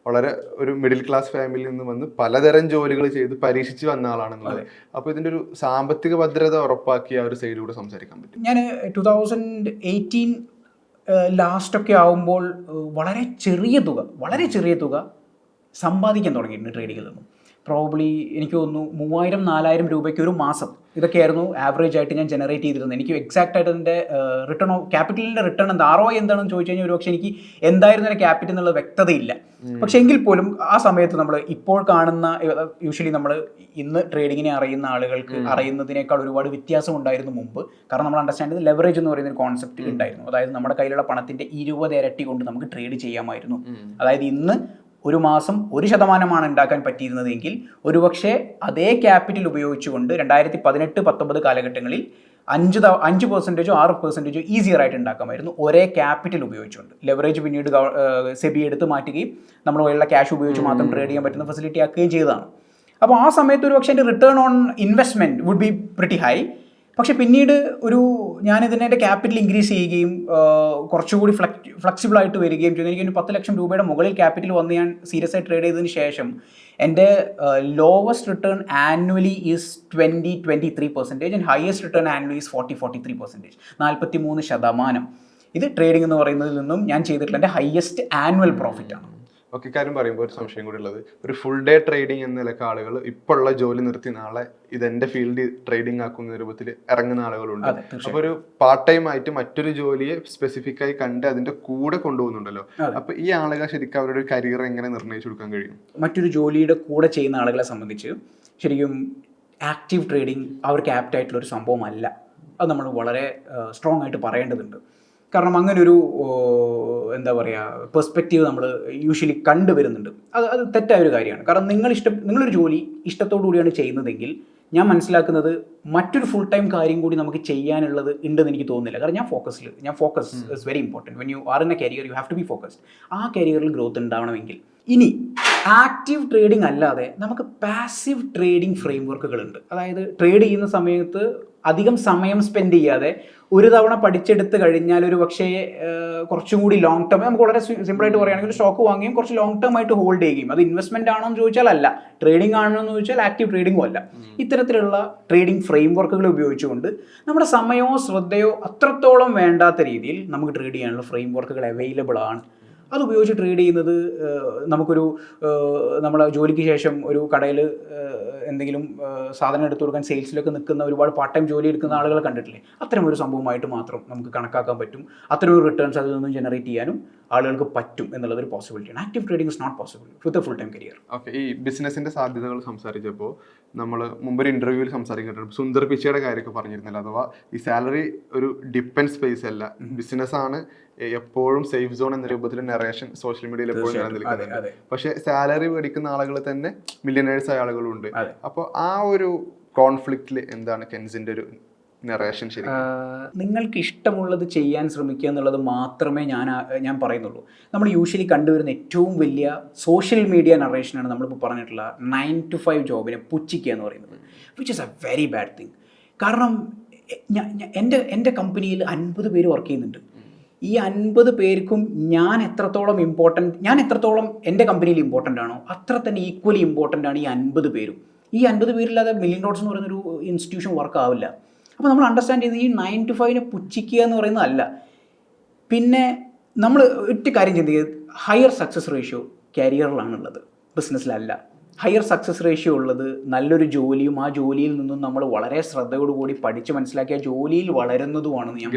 വളരെ ഒരു മിഡിൽ ക്ലാസ് ഫാമിലിയിൽ നിന്ന് വന്ന് പലതരം ജോലികൾ ചെയ്ത് പരീക്ഷിച്ച് വന്ന ആളാണെന്നുള്ളത്. അപ്പോൾ ഇതിന്റെ ഒരു സാമ്പത്തിക ഭദ്രത ഉറപ്പാക്കി ആ ഒരു സൈഡിലൂടെ സംസാരിക്കാൻ പറ്റും. ഞാൻ ടു തൗസൻഡ് എയ്റ്റീൻ ലാസ്റ്റൊക്കെ ആവുമ്പോൾ വളരെ ചെറിയ തുക വളരെ ചെറിയ തുക സമ്പാദിക്കാൻ തുടങ്ങിയിട്ടുണ്ട് ട്രേഡിങ്ങിൽ നിന്നും. പ്രോബ്ലി എനിക്ക് തോന്നുന്നു മൂവായിരം നാലായിരം രൂപയ്ക്ക് ഒരു മാസം ഇതൊക്കെയായിരുന്നു ആവറേജ് ആയിട്ട് ഞാൻ ജനറേറ്റ് ചെയ്തിരുന്നത്. എനിക്ക് എക്സാക്ട് ആയിട്ട് അതിന്റെ റിട്ടേൺ ഓഫ് ക്യാപിറ്റലിന്റെ റിട്ടേൺ എന്താ ആറോ എന്താണെന്ന് ചോദിച്ചു കഴിഞ്ഞാൽ ഒരു പക്ഷേ എനിക്ക് എന്തായിരുന്നു എന്റെ ക്യാപിറ്റൽ എന്നുള്ള വ്യക്തതയില്ല. പക്ഷേ എങ്കിൽ പോലും ആ സമയത്ത് നമ്മൾ ഇപ്പോൾ കാണുന്ന യൂഷ്വലി നമ്മൾ ഇന്ന് ട്രേഡിങ്ങിനെ അറിയുന്ന ആളുകൾക്ക് അറിയുന്നതിനേക്കാൾ ഒരുപാട് വ്യത്യാസം ഉണ്ടായിരുന്നു മുമ്പ്. കാരണം നമ്മൾ അണ്ടർസ്റ്റാൻഡ് ചെയ്ത് ലെവറേജ് എന്ന് പറയുന്ന ഒരു കോൺസെപ്റ്റ് ഉണ്ടായിരുന്നു. അതായത് നമ്മുടെ കയ്യിലുള്ള പണത്തിന്റെ ഇരുപത് ഇരട്ടി കൊണ്ട് നമുക്ക് ട്രേഡ് ചെയ്യാമായിരുന്നു. അതായത് ഇന്ന് ഒരു മാസം ഒരു ശതമാനമാണ് ഉണ്ടാക്കാൻ പറ്റിയിരുന്നതെങ്കിൽ ഒരുപക്ഷെ അതേ ക്യാപിറ്റൽ ഉപയോഗിച്ചുകൊണ്ട് രണ്ടായിരത്തി പതിനെട്ട് പത്തൊമ്പത് കാലഘട്ടങ്ങളിൽ അഞ്ച് ത- അഞ്ച് പെർസെന്റേജോ ആറ് പെർസെന്റേജോ ഈസിയർ ആയിട്ട് ഉണ്ടാക്കാമായിരുന്നു. ഒരേ ക്യാപിറ്റൽ ഉപയോഗിച്ചുകൊണ്ട്. ലെവറേജ് പിന്നീട് സെബി എടുത്ത് മാറ്റുകയും നമ്മൾ ഉള്ള ക്യാഷ് ഉപയോഗിച്ച് മാത്രം ട്രേഡ് ചെയ്യാൻ പറ്റുന്ന ഫെസിലിറ്റി ആക്കുകയും ചെയ്തതാണ്. അപ്പോൾ ആ സമയത്ത് ഒരു പക്ഷേ എന്റെ return on investment would be pretty high പക്ഷെ പിന്നീട് ഒരു ഞാൻ ഇതിനെ എന്റെ ക്യാപിറ്റൽ ഇൻക്രീസ് ചെയ്യുകയും കുറച്ചുകൂടി ഫ്ലക് ഫ്ലെക്സിബിൾ ആയിട്ട് വരികയും ചെയ്തു. എനിക്ക് ഒരു പത്ത് ലക്ഷം രൂപയുടെ മുകളിൽ ക്യാപിറ്റൽ വന്ന് ഞാൻ സീരിയസ് ആയി ട്രേഡ് ചെയ്തതിന് ശേഷം എന്റെ lowest return annually is twenty twenty three percentage and highest return annually is forty forty three percentage നാൽപ്പത്തി മൂന്ന് ശതമാനം. ഇത് ട്രേഡിംഗ് എന്ന് പറയുന്നതിൽ നിന്നും ഞാൻ ചെയ്തിട്ടുള്ള എന്റെ ഹയസ്റ്റ് ആനുവൽ പ്രോഫിറ്റാണ് ഓക്കെ കാര്യം പറയുമ്പോൾ ഒരു സംശയം കൂടി ഉള്ളത് ഒരു ഫുൾ ഡേ ട്രേഡിംഗ് എന്ന നിലയ്ക്ക് ആളുകൾ ഇപ്പോഴുള്ള ജോലി നിർത്തി നാളെ ഇത് എന്റെ ഫീൽഡ് ട്രേഡിംഗ് ആക്കുന്ന രൂപത്തിൽ ഇറങ്ങുന്ന ആളുകളുണ്ട്. അപ്പോൾ അപ്പൊ ഒരു പാർട്ട് ടൈം ആയിട്ട് മറ്റൊരു ജോലിയെ സ്പെസിഫിക് ആയി കണ്ട് അതിന്റെ കൂടെ കൊണ്ടുപോകുന്നുണ്ടല്ലോ. അതെ. അപ്പൊ ഈ ആളുകൾ ശരിക്കും അവരുടെ കരിയർ എങ്ങനെ നിർണയിച്ചു കൊടുക്കാൻ കഴിയും? മറ്റൊരു ജോലിയുടെ കൂടെ ചെയ്യുന്ന ആളുകളെ സംബന്ധിച്ച് ശരിക്കും ആക്റ്റീവ് ട്രേഡിംഗ് അവർക്ക് ആപ്റ്റ് ആയിട്ടുള്ള ഒരു സംഭവമല്ല. അത് നമ്മൾ വളരെ സ്ട്രോങ് ആയിട്ട് പറയേണ്ടതുണ്ട്. കാരണം അങ്ങനെ ഒരു എന്താ പറയുക പെർസ്പെക്റ്റീവ് നമ്മൾ യൂഷ്വലി കണ്ടുവരുന്നുണ്ട്. അത് അത് തെറ്റായ ഒരു കാര്യമാണ്. കാരണം നിങ്ങൾ ഇഷ്ടം നിങ്ങളൊരു ജോലി ഇഷ്ടത്തോടു കൂടിയാണ് ചെയ്യുന്നതെങ്കിൽ ഞാൻ മനസ്സിലാക്കുന്നത് മറ്റൊരു ഫുൾ ടൈം കാര്യം കൂടി നമുക്ക് ചെയ്യാനുള്ളത് ഉണ്ടെന്ന് എനിക്ക് തോന്നുന്നില്ല. കാരണം ഞാൻ ഫോക്കസിൽ ഞാൻ focus is very important when you are in a career you have to be focused ആ കരിയറിൽ ഗ്രോത്ത് ഉണ്ടാവണമെങ്കിൽ ഇനി ആക്റ്റീവ് ട്രേഡിംഗ് അല്ലാതെ നമുക്ക് പാസീവ് ട്രേഡിംഗ് ഫ്രെയിം വർക്കുകൾ ഉണ്ട് അതായത് ട്രേഡ് ചെയ്യുന്ന സമയത്ത് അധികം സമയം സ്പെൻഡ് ചെയ്യാതെ ഒരു തവണ പഠിച്ചെടുത്ത് കഴിഞ്ഞാൽ ഒരു പക്ഷേ കുറച്ചും കൂടി ലോങ് ടേം നമുക്ക് വളരെ സിമ്പിളായിട്ട് പറയുകയാണെങ്കിൽ സ്റ്റോക്ക് വാങ്ങുകയും കുറച്ച് ലോങ് ടേം ആയിട്ട് ഹോൾഡ് ചെയ്യുകയും. അത് ഇൻവെസ്റ്റ്മെന്റ് ആണോ എന്ന് ചോദിച്ചാൽ അല്ല. ട്രേഡിംഗ് ആണോ എന്ന് ചോദിച്ചാൽ ആക്റ്റീവ് ട്രേഡിംഗും അല്ല. ഇത്തരത്തിലുള്ള ട്രേഡിംഗ് ഫ്രെയിം വർക്കുകൾ ഉപയോഗിച്ചുകൊണ്ട് നമ്മുടെ സമയമോ ശ്രദ്ധയോ അത്രത്തോളം വേണ്ടാത്ത രീതിയിൽ നമുക്ക് ട്രേഡ് ചെയ്യാനുള്ള ഫ്രെയിം വർക്കുകൾ അവൈലബിൾ ആണ്. അത് ഉപയോഗിച്ച് ട്രേഡ് ചെയ്യുന്നത് നമുക്കൊരു നമ്മളെ ജോലിക്ക് ശേഷം ഒരു കടയിൽ എന്തെങ്കിലും സാധനം എടുത്തു കൊടുക്കാൻ സെയിൽസിലൊക്കെ നിൽക്കുന്ന ഒരുപാട് പാർട്ട് ടൈം ജോലി എടുക്കുന്ന ആളുകൾ കണ്ടിട്ടില്ലേ? അത്തരം ഒരു സംഭവമായിട്ട് മാത്രം നമുക്ക് കണക്കാക്കാൻ പറ്റും. അത്തരം ഒരു റിട്ടേൺസ് അതിൽ നിന്നും ജനറേറ്റ് ചെയ്യാനും ആളുകൾക്ക് പറ്റും എന്നുള്ളത് ഒരു പോസിബിലിറ്റിയാണ് active trading is not possible with a full time career okay ഈ ബിസിനസിന്റെ സാധ്യതകൾ സംസാരിച്ചപ്പോൾ നമ്മൾ മുമ്പൊരു ഇന്റർവ്യൂവിൽ സംസാരിക്കുന്നുണ്ട് സുന്ദർ പിച്ചയുടെ കാര്യമൊക്കെ പറഞ്ഞിരുന്നില്ല അഥവാ ഈ സാലറി ഒരു ഡിപ്പെൻഡ് സ്പേസ് അല്ല. ബിസിനസ് ആണ് എപ്പോഴും സേഫ് സോൺ എന്ന രൂപത്തിൽ നെറേഷൻ സോഷ്യൽ മീഡിയയിൽ എപ്പോഴും നിലനിൽക്കുന്നുണ്ട്. പക്ഷെ സാലറി മേടിക്കുന്ന ആളുകൾ തന്നെ മില്യനേഴ്സ് ആയ ആളുകളുണ്ട്. ഉണ്ട് അപ്പോൾ ആ ഒരു കോൺഫ്ലിക്റ്റിൽ എന്താണ് കെൻസിന്റെ ഒരു നറേഷൻ ശരി നിങ്ങൾക്ക് ഇഷ്ടമുള്ളത് ചെയ്യാൻ ശ്രമിക്കുക എന്നുള്ളത് മാത്രമേ ഞാൻ ഞാൻ പറയുന്നുള്ളൂ. നമ്മൾ യൂഷ്വലി കണ്ടുവരുന്ന ഏറ്റവും വലിയ സോഷ്യൽ മീഡിയ നറേഷനാണ് നമ്മളിപ്പോൾ പറഞ്ഞിട്ടുള്ള നയൻ ടു ഫൈവ് ജോബിനെ പുച്ഛിക്കുക എന്ന് പറയുന്നത് which is a very bad thing കാരണം എന്റെ എന്റെ കമ്പനിയിൽ അൻപത് പേര് വർക്ക് ചെയ്യുന്നുണ്ട്. ഈ അൻപത് പേർക്കും ഞാൻ എത്രത്തോളം ഇമ്പോർട്ടന്റ് ഞാൻ എത്രത്തോളം എന്റെ കമ്പനിയിൽ ഇമ്പോർട്ടന്റ് ആണോ അത്ര തന്നെ ഈക്വലി ഇമ്പോർട്ടന്റ് ആണ് ഈ അൻപത് പേരും. ഈ അൻപത് പേരില്ലാതെ മില്യൺ ഡോട്ട്സ് എന്ന് പറയുന്നൊരു ഇൻസ്റ്റിറ്റ്യൂഷൻ വർക്ക് ആവില്ല. അപ്പോൾ നമ്മൾ അണ്ടർസ്റ്റാൻഡ് ചെയ്ത് ഈ നയൻ ടു ഫൈവിനെ പുച്ഛിക്കുക എന്ന് പറയുന്നതല്ല. പിന്നെ നമ്മൾ ഒറ്റ കാര്യം ചിന്തിക്കുക ഹയർ സക്സസ് റേഷ്യോ കരിയറിലാണുള്ളത് ബിസിനസ്സിലല്ല ഹയർ സക്സസ് റേഷ്യോ ഉള്ളത് നല്ലൊരു ജോലിയും ആ ജോലിയിൽ നിന്നും നമ്മൾ വളരെ ശ്രദ്ധയോടുകൂടി പഠിച്ച് മനസ്സിലാക്കിയ ജോലിയിൽ വളരുന്നതുമാണെന്ന് ഞാൻ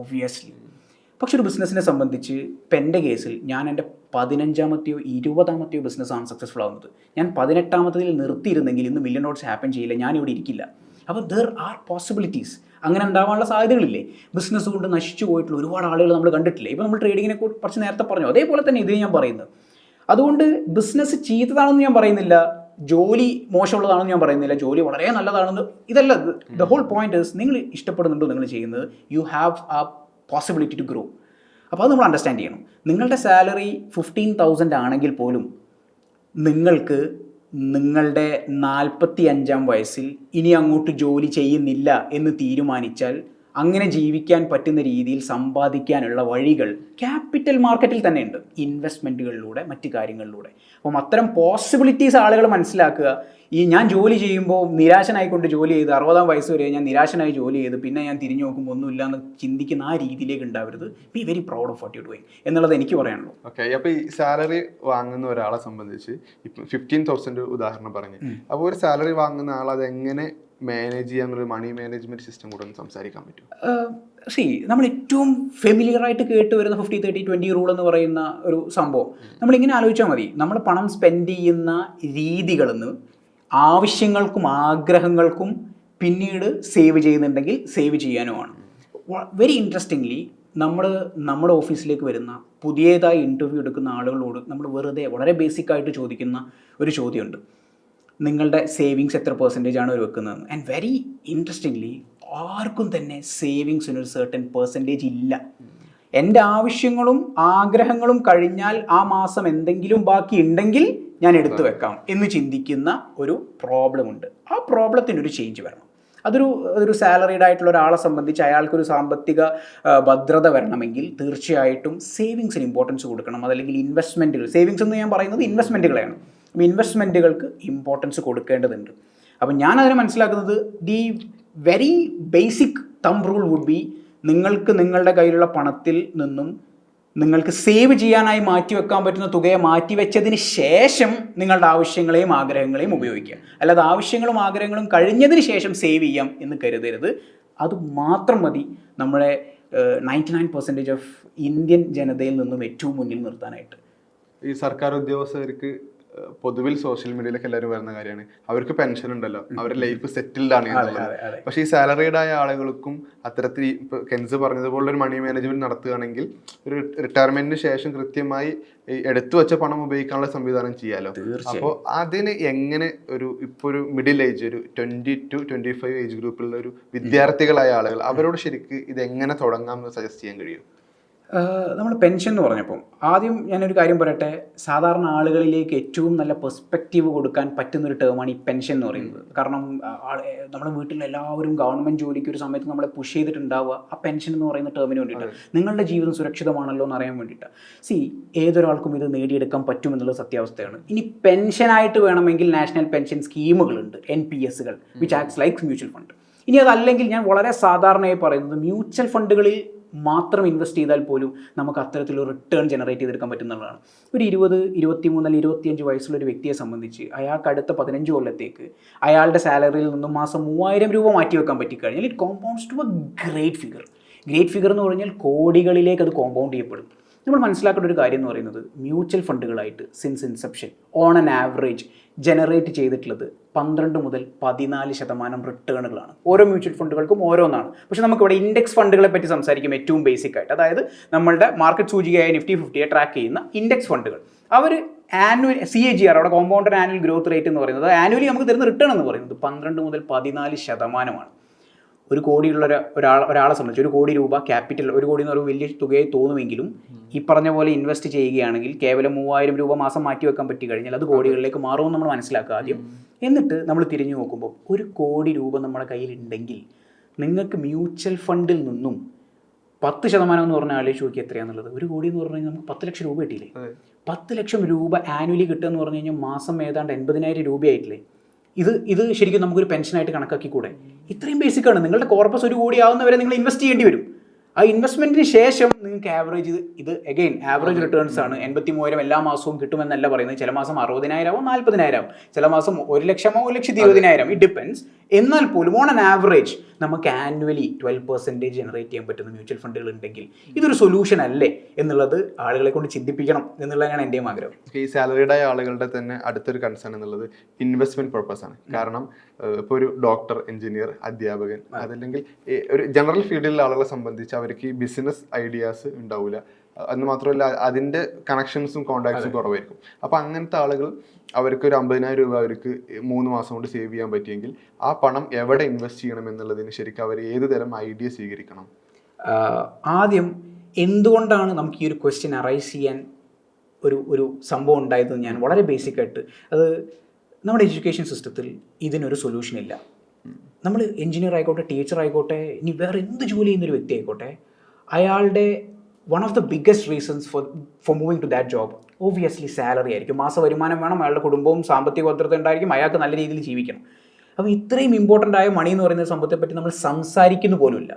ഓബിയസ്ലി പക്ഷെ ഒരു ബിസിനസ്സിനെ സംബന്ധിച്ച് ഇപ്പം എന്റെ കേസിൽ ഞാൻ എന്റെ പതിനഞ്ചാമത്തെയോ ഇരുപതാമത്തെയോ ബിസിനസ്സാണ് സക്സസ്ഫുൾ ആവുന്നത്. ഞാൻ പതിനെട്ടാമത്തതിൽ നിർത്തിയിരുന്നെങ്കിൽ ഇന്ന് മില്യൺ നോട്ട്സ് ഹാപ്പൻ ചെയ്യില്ല ഞാൻ ഇവിടെ ഇരിക്കില്ല. അപ്പോൾ ദർ ആർ പോസിബിലിറ്റീസ് അങ്ങനെ ഉണ്ടാവാനുള്ള സാധ്യതകളില്ലേ? ബിസിനസ് കൊണ്ട് നശിച്ചു പോയിട്ടുള്ള ഒരുപാട് ആളുകൾ നമ്മൾ കണ്ടിട്ടില്ലേ? ഇപ്പോൾ നമ്മൾ ട്രേഡിങ്ങിനെ കുറച്ച് നേരത്തെ പറഞ്ഞു? അതേപോലെ തന്നെ ഇത് ഞാൻ പറയുന്നത്. അതുകൊണ്ട് ബിസിനസ് ചീത്തതാണെന്ന് ഞാൻ പറയുന്നില്ല. ജോലി മോശമുള്ളതാണെന്ന് ഞാൻ പറയുന്നില്ല. ജോലി വളരെ നല്ലതാണെന്ന് ഇതല്ല. ദ ഹോൾ പോയിന്റ് നിങ്ങൾ ഇഷ്ടപ്പെടുന്നുണ്ടോ നിങ്ങൾ ചെയ്യുന്നത്? You have a possibility to grow അപ്പോൾ അത് നമ്മൾ അണ്ടർസ്റ്റാൻഡ് ചെയ്യണം. നിങ്ങളുടെ സാലറി ഫിഫ്റ്റീൻ തൗസൻഡ് ആണെങ്കിൽ പോലും നിങ്ങൾക്ക് നിങ്ങളുടെ നാൽപ്പത്തി അഞ്ചാം വയസ്സിൽ ഇനി അങ്ങോട്ട് ജോലി ചെയ്യുന്നില്ല എന്ന് തീരുമാനിച്ചാൽ അങ്ങനെ ജീവിക്കാൻ പറ്റുന്ന രീതിയിൽ സമ്പാദിക്കാനുള്ള വഴികൾ ക്യാപിറ്റൽ മാർക്കറ്റിൽ തന്നെ ഉണ്ട്. ഇൻവെസ്റ്റ്മെന്റുകളിലൂടെ മറ്റു കാര്യങ്ങളിലൂടെ. അപ്പം അത്തരം പോസിബിലിറ്റീസ് ആളുകൾ മനസ്സിലാക്കുക. ഈ ഞാൻ ജോലി ചെയ്യുമ്പോൾ നിരാശനായിക്കൊണ്ട് ജോലി ചെയ്ത് അറുപതാം വയസ്സ് വരെ ഞാൻ നിരാശനായി ജോലി ചെയ്ത് പിന്നെ ഞാൻ തിരിഞ്ഞു നോക്കുമ്പോൾ ഒന്നുമില്ല എന്ന് ചിന്തിക്കുന്ന ആ രീതിയിലേക്ക് ഉണ്ടാവരുത്. Be very proud of what you doing എന്നുള്ളത് എനിക്ക് പറയാനുള്ളൂ. ഓക്കെ അപ്പോൾ ഈ സാലറി വാങ്ങുന്ന ഒരാളെ സംബന്ധിച്ച് ഇപ്പം ഫിഫ്റ്റീൻ തൗസൻഡ് ഉദാഹരണം പറഞ്ഞു. അപ്പോൾ ഒരു സാലറി വാങ്ങുന്ന ആൾ അത് എങ്ങനെ മാനേജ് ചെയ്യാന്നൊരു മണി മാനേജ്മെന്റ് സിസ്റ്റം കൂടെ സംസാരിക്കാൻ പറ്റും സി നമ്മൾ ഏറ്റവും ഫെമിലിയർ ആയിട്ട് കേട്ട് വരുന്ന ഫിഫ്റ്റി തേർട്ടി ട്വന്റി റൂൾ എന്ന് പറയുന്ന ഒരു സംഭവം. നമ്മൾ ഇങ്ങനെ ആലോചിച്ചാൽ മതി. നമ്മൾ പണം സ്പെൻഡ് ചെയ്യുന്ന രീതികളെന്ന് ആവശ്യങ്ങൾക്കും ആഗ്രഹങ്ങൾക്കും പിന്നീട് സേവ് ചെയ്യുന്നുണ്ടെങ്കിൽ സേവ് ചെയ്യാനുമാണ് വെരി ഇൻട്രസ്റ്റിംഗ്ലി നമ്മൾ നമ്മുടെ ഓഫീസിലേക്ക് വരുന്ന പുതിയതായി ഇന്റർവ്യൂ എടുക്കുന്ന ആളുകളോട് നമ്മൾ വെറുതെ വളരെ ബേസിക്കായിട്ട് ചോദിക്കുന്ന ഒരു ചോദ്യമുണ്ട്. നിങ്ങളുടെ സേവിങ്സ് എത്ര പെർസെന്റേജ് ആണ് വെക്കുന്നത് ആൻഡ് വെരി ഇൻട്രസ്റ്റിംഗ്ലി ആർക്കും തന്നെ സേവിങ്സിന് ഒരു സർട്ടൻ പെർസെന്റേജ് ഇല്ല. എന്റെ ആവശ്യങ്ങളും ആഗ്രഹങ്ങളും കഴിഞ്ഞാൽ ആ മാസം എന്തെങ്കിലും ബാക്കി ഉണ്ടെങ്കിൽ ഞാൻ എടുത്തു വെക്കാം എന്ന് ചിന്തിക്കുന്ന ഒരു പ്രോബ്ലം ഉണ്ട്. ആ പ്രോബ്ലത്തിനൊരു ചേഞ്ച് വരണം. അതൊരു ഒരു സാലറീഡ് ആയിട്ടുള്ള ഒരാളെ സംബന്ധിച്ച് അയാൾക്കൊരു സാമ്പത്തിക ഭദ്രത വരണമെങ്കിൽ തീർച്ചയായിട്ടും സേവിങ്സിന് ഇമ്പോർട്ടൻസ് കൊടുക്കണം. അതല്ലെങ്കിൽ ഇൻവെസ്റ്റ്മെന്റുകൾ സേവിങ്സ് എന്ന് ഞാൻ പറയുന്നത് ഇൻവെസ്റ്റ്മെന്റുകളെയാണ് ഇൻവെസ്റ്റ്മെന്റുകൾക്ക് ഇമ്പോർട്ടൻസ് കൊടുക്കേണ്ടതുണ്ട്. അപ്പം ഞാനതിനെ മനസ്സിലാക്കുന്നത് the very basic thumb rule would be നിങ്ങൾക്ക് നിങ്ങളുടെ കയ്യിലുള്ള പണത്തിൽ നിന്നും നിങ്ങൾക്ക് സേവ് ചെയ്യാനായി മാറ്റിവെക്കാൻ പറ്റുന്ന തുകയെ മാറ്റിവെച്ചതിന് ശേഷം നിങ്ങളുടെ ആവശ്യങ്ങളെയും ആഗ്രഹങ്ങളെയും ഉപയോഗിക്കുക. അല്ലാതെ ആവശ്യങ്ങളും ആഗ്രഹങ്ങളും കഴിഞ്ഞതിന് ശേഷം സേവ് ചെയ്യാം എന്ന് കരുതരുത്. അത് മാത്രം മതി നമ്മുടെ ninety nine percentage of Indian ജനതയിൽ നിന്നും ഏറ്റവും മുന്നിൽ നിർത്താനായിട്ട്. ഈ സർക്കാർ ഉദ്യോഗസ്ഥർക്ക് പൊതുവിൽ സോഷ്യൽ മീഡിയയിലൊക്കെ എല്ലാവരും വരുന്ന കാര്യമാണ്. അവർക്ക് പെൻഷൻ ഉണ്ടല്ലോ. അവരുടെ ലൈഫ് സെറ്റിൽഡ് ആണ് എന്നുള്ളത്. പക്ഷേ ഈ സാലറീഡ് ആയ ആളുകൾക്കും അത്തരത്തിൽ ഇപ്പോൾ കെൻസ് പറഞ്ഞതുപോലെ ഒരു മണി മാനേജ്മെന്റ് നടത്തുകയാണെങ്കിൽ ഒരു റിട്ടയർമെന്റിന് ശേഷം കൃത്യമായി എടുത്തു വെച്ച പണം ഉപയോഗിക്കാനുള്ള സംവിധാനം ചെയ്യാലോ. അപ്പോൾ അതിന് എങ്ങനെ ഒരു ഇപ്പോൾ ഒരു മിഡിൽ ഏജ് ഒരു twenty to twenty five age ഗ്രൂപ്പിലുള്ള ഒരു വിദ്യാർത്ഥികളായ ആളുകൾ അവരോട് ശരിക്ക് ഇത് എങ്ങനെ തുടങ്ങാം എന്ന് സജസ്റ്റ് ചെയ്യാൻ കഴിയും? നമ്മൾ പെൻഷൻ എന്ന് പറഞ്ഞപ്പം ആദ്യം ഞാനൊരു കാര്യം പറയട്ടെ സാധാരണ ആളുകളിലേക്ക് ഏറ്റവും നല്ല പെർസ്പെക്റ്റീവ് കൊടുക്കാൻ പറ്റുന്നൊരു ടേമാണ് ഈ പെൻഷൻ എന്ന് പറയുന്നത്. കാരണം നമ്മുടെ വീട്ടിൽ എല്ലാവരും ഗവൺമെന്റ് ജോലിക്ക് ഒരു സമയത്ത് നമ്മളെ പുഷ് ചെയ്തിട്ടുണ്ടാവുക ആ പെൻഷൻ എന്ന് പറയുന്ന ടേമിന് വേണ്ടിയിട്ട്. നിങ്ങളുടെ ജീവിതം സുരക്ഷിതമാണല്ലോ എന്ന് അറിയാൻ വേണ്ടിയിട്ട്. സി ഏതൊരാൾക്കും ഇത് നേടിയെടുക്കാൻ പറ്റുമെന്നുള്ളത് സത്യാവസ്ഥയാണ്. ഇനി പെൻഷനായിട്ട് വേണമെങ്കിൽ നാഷണൽ പെൻഷൻ സ്കീമുകളുണ്ട് N P എസുകൾ which acts like mutual fund ഇനി അതല്ലെങ്കിൽ ഞാൻ വളരെ സാധാരണയായി പറയുന്നത് മ്യൂച്വൽ ഫണ്ടുകളിൽ മാത്രം ഇൻവെസ്റ്റ് ചെയ്താൽ പോലും നമുക്ക് അത്തരത്തിലൊരു റിട്ടേൺ ജനറേറ്റ് ചെയ്തെടുക്കാൻ പറ്റുന്നതാണ്. ഒരു ഇരുപത് ഇരുപത്തി മൂന്ന് അല്ലെങ്കിൽ ഇരുപത്തിയഞ്ച് വയസ്സുള്ള ഒരു വ്യക്തിയെ സംബന്ധിച്ച് അയാൾക്ക് അടുത്ത പതിനഞ്ച് കൊല്ലത്തേക്ക് അയാളുടെ സാലറിയിൽ നിന്നും മാസം മൂവായിരം രൂപ മാറ്റി വെക്കാൻ പറ്റിക്കഴിഞ്ഞാൽ it compounds to a great figure great figure എന്ന് പറഞ്ഞാൽ കോടികളിലേക്ക് അത് കോമ്പൗണ്ട് ചെയ്യപ്പെടും. നമ്മൾ മനസ്സിലാക്കേണ്ട ഒരു കാര്യം എന്ന് പറയുന്നത് mutual ഫണ്ടുകളായിട്ട് since inception on an average generate ചെയ്തിട്ടുള്ളത് പന്ത്രണ്ട് മുതൽ പതിനാല് ശതമാനം റിട്ടേണുകളാണ് ഓരോ മ്യൂച്വൽ ഫണ്ടുകൾക്കും ഓരോന്നാണ്. പക്ഷേ നമുക്കിവിടെ ഇൻഡെക്സ് ഫണ്ടുകളെ പറ്റി സംസാരിക്കും ഏറ്റവും ബേസിക് ആയിട്ട്. അതായത് നമ്മളുടെ മാർക്കറ്റ് സൂചികയായ നിഫ്റ്റി ഫിഫ്റ്റിയെ ട്രാക്ക് ചെയ്യുന്ന ഇൻഡെക്സ് ഫണ്ടുകൾ. അവർ annual C A G R അവിടെ കോമ്പൗണ്ടഡ് ആനുവൽ ഗ്രോത്ത് റേറ്റ് എന്ന് പറയുന്നത് ആനുവലി നമുക്ക് തരുന്ന റിട്ടേൺ എന്ന് പറയുന്നത് പന്ത്രണ്ട് മുതൽ പതിനാല് ശതമാനമാണ്. ഒരു കോടിയുള്ള ഒരാൾ ഒരാളെ സംബന്ധിച്ച് ഒരു കോടി രൂപ ക്യാപിറ്റൽ ഒരു കോടി എന്ന് പറയുമ്പോൾ വലിയ തുകയെ തോന്നുമെങ്കിലും ഈ പറഞ്ഞ പോലെ ഇൻവെസ്റ്റ് ചെയ്യുകയാണെങ്കിൽ കേവലം മൂവായിരം രൂപ മാസം മാറ്റി വെക്കാൻ പറ്റി കഴിഞ്ഞാൽ അത് കോടികളിലേക്ക് മാറുമെന്ന് നമ്മൾ മനസ്സിലാക്കുക ആദ്യം. എന്നിട്ട് നമ്മൾ തിരിഞ്ഞു നോക്കുമ്പോൾ ഒരു കോടി രൂപ നമ്മുടെ കയ്യിലുണ്ടെങ്കിൽ നിങ്ങൾക്ക് മ്യൂച്വൽ ഫണ്ടിൽ നിന്നും പത്ത് ശതമാനം എന്ന് പറഞ്ഞാൽ ആലോചിച്ച് നോക്കി എത്രയാണെന്നുള്ളത് ഒരു കോടി എന്ന് പറഞ്ഞു കഴിഞ്ഞാൽ നമുക്ക് പത്ത് ലക്ഷം രൂപ കിട്ടിയില്ലേ. പത്ത് ലക്ഷം രൂപ ആനുവലി കിട്ടുക എന്ന് പറഞ്ഞു കഴിഞ്ഞാൽ മാസം ഏതാണ്ട് എൺപതിനായിരം രൂപയായിട്ടില്ലേ? ഇത് ഇത് ശരിക്കും നമുക്കൊരു പെൻഷനായിട്ട് കണക്കാക്കി കൂടെ ഇത്രയും ബേസിക് ആണ്. നിങ്ങളുടെ കോർപ്പസ് ഒരു കോടി ആവുന്നവരെ നിങ്ങൾ ഇൻവെസ്റ്റ് ചെയ്യേണ്ടി വരും. ആ ഇൻവെസ്റ്റ്മെന്റിന് ശേഷം നിങ്ങൾക്ക് ആവറേജ് ഇത് അഗൈൻ ആവറേജ് റിട്ടേൺസ് ആണ്. എൺപത്തി മൂവായിരം എല്ലാ മാസവും കിട്ടുമെന്നല്ല പറയുന്നത്. ചില മാസം അറുപതിനായിരം ആവും നാൽപ്പതിനായിരം ചില മാസം ഒരു ലക്ഷമോ ഒരു ലക്ഷത്തി ഇരുപതിനായിരം. ഇറ്റ് ഡിപ്പെൻസ് എന്നാൽ പോലും ഓൺ ആൻ ആവറേജ് നമുക്ക് ആനുവലി ട്വൽവ് പെർസെന്റേജ് ജനറേറ്റ് ചെയ്യാൻ പറ്റുന്ന മ്യൂച്വൽ ഫണ്ടുകൾ ഉണ്ടെങ്കിൽ ഇതൊരു സൊല്യൂഷൻ അല്ലേ എന്നുള്ളത് ആളുകളെ കൊണ്ട് ചിന്തിപ്പിക്കണം എന്നുള്ളതാണ് എന്റെയും ആഗ്രഹം. ഈ സാലറിഡ് ആയ ആളുകളുടെ തന്നെ അടുത്തൊരു കൺസേൺ എന്നുള്ളത് ഇൻവെസ്റ്റ്മെന്റ് പർപ്പസ് ആണ്. കാരണം ഇപ്പോൾ ഒരു ഡോക്ടർ എഞ്ചിനീയർ അധ്യാപകൻ അതല്ലെങ്കിൽ ഒരു ജനറൽ ഫീൽഡിലുള്ള ആളുകളെ സംബന്ധിച്ച് അവർക്ക് ഈ ബിസിനസ് ഐഡിയാസ് ഉണ്ടാവില്ല എന്ന് മാത്രമല്ല അതിന്റെ കണക്ഷൻസും കോണ്ടാക്ട്സും കുറവായിരിക്കും. അപ്പൊ അങ്ങനത്തെ ആളുകൾ അവർക്ക് ഒരു അമ്പതിനായിരം രൂപ അവർക്ക് മൂന്ന് മാസം കൊണ്ട് സേവ് ചെയ്യാൻ പറ്റിയെങ്കിൽ ആ പണം എവിടെ ഇൻവെസ്റ്റ് ചെയ്യണം എന്നുള്ളതിന് ശരിക്കും അവർ ഏത് തരം ഐഡിയ സ്വീകരിക്കണം? ആദ്യം എന്തുകൊണ്ടാണ് നമുക്ക് ഈ ഒരു ക്വസ്റ്റ്യൻ അറൈസ് ചെയ്യാൻ ഒരു ഒരു സംഭവം ഉണ്ടായത് ഞാൻ വളരെ ബേസിക് ആയിട്ട് അത് നമ്മുടെ എഡ്യൂക്കേഷൻ സിസ്റ്റത്തിൽ ഇതിനൊരു സൊല്യൂഷൻ ഇല്ല. നമ്മൾ എഞ്ചിനീയർ ആയിക്കോട്ടെ ടീച്ചർ ആയിക്കോട്ടെ ഇനി വേറെ എന്ത് ജോലി ചെയ്യുന്നൊരു വ്യക്തി ആയിക്കോട്ടെ അയാളുടെ one of the biggest reasons for for moving to that job obviously salary ആയിരിക്കും. മാസ വരുമാനം വേണം അയാളുടെ കുടുംബവും സാമ്പത്തിക ഭദ്രത ഉണ്ടായിരിക്കും അയാൾക്ക് നല്ല രീതിയിൽ ജീവിക്കണം. അപ്പോൾ ഇത്രയും ഇമ്പോർട്ടന്റ് ആയ മണി എന്ന് പറയുന്ന സംഭവത്തെ പറ്റി നമ്മൾ സംസാരിക്കുന്നു പോലുമില്ല.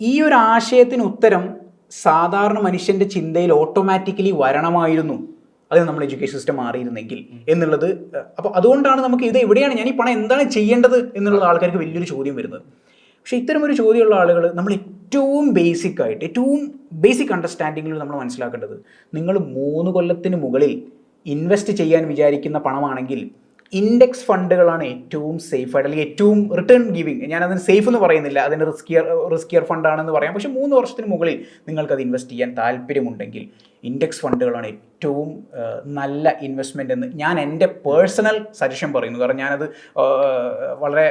ഈ ഒരു ആശയത്തിന് ഉത്തരം സാധാരണ മനുഷ്യന്റെ ചിന്തയിൽ ഓട്ടോമാറ്റിക്കലി വരണമായിരുന്നു. അത് നമ്മൾ എഡ്യൂക്കേഷൻ സിസ്റ്റം മാറിയിരുന്നെങ്കിൽ എന്നുള്ളത് അപ്പോൾ അതുകൊണ്ടാണ് നമുക്ക് ഇത് എവിടെയാണ് ഞാൻ ഈ പണം എന്താണ് ചെയ്യേണ്ടത് എന്നുള്ളത് ആൾക്കാർക്ക് വലിയൊരു ചോദ്യം വരുന്നത്. പക്ഷേ ഇത്തരമൊരു ചോദ്യമുള്ള ആളുകൾ നമ്മൾ ഏറ്റവും ബേസിക് ആയിട്ട് ഏറ്റവും ബേസിക് അണ്ടർസ്റ്റാൻഡിങ്ങിൽ നമ്മൾ മനസ്സിലാക്കേണ്ടത് നിങ്ങൾ മൂന്ന് കൊല്ലത്തിന് മുകളിൽ ഇൻവെസ്റ്റ് ചെയ്യാൻ വിചാരിക്കുന്ന പണമാണെങ്കിൽ ഇൻഡെക്സ് ഫണ്ടുകളാണ് ഏറ്റവും സേഫ് ആയിട്ട് അല്ലെങ്കിൽ ഏറ്റവും റിട്ടേൺ ഗിവിങ് ഞാൻ അതിന് സേഫ് എന്ന് പറയുന്നില്ല. അതിന് റിസ്കിയർ റിസ്കിയർ ഫണ്ടാണെന്ന് പറയാം. പക്ഷേ മൂന്ന് വർഷത്തിന് മുകളിൽ നിങ്ങൾക്ക് അത് ഇൻവെസ്റ്റ് ചെയ്യാൻ താല്പര്യമുണ്ടെങ്കിൽ ഇൻഡെക്സ് ഫണ്ടുകളാണ് ഏറ്റവും നല്ല ഇൻവെസ്റ്റ്മെന്റ് എന്ന് ഞാൻ എന്റെ പേഴ്സണൽ സജഷൻ പറയുന്നു. കാരണം ഞാനത് വളരെ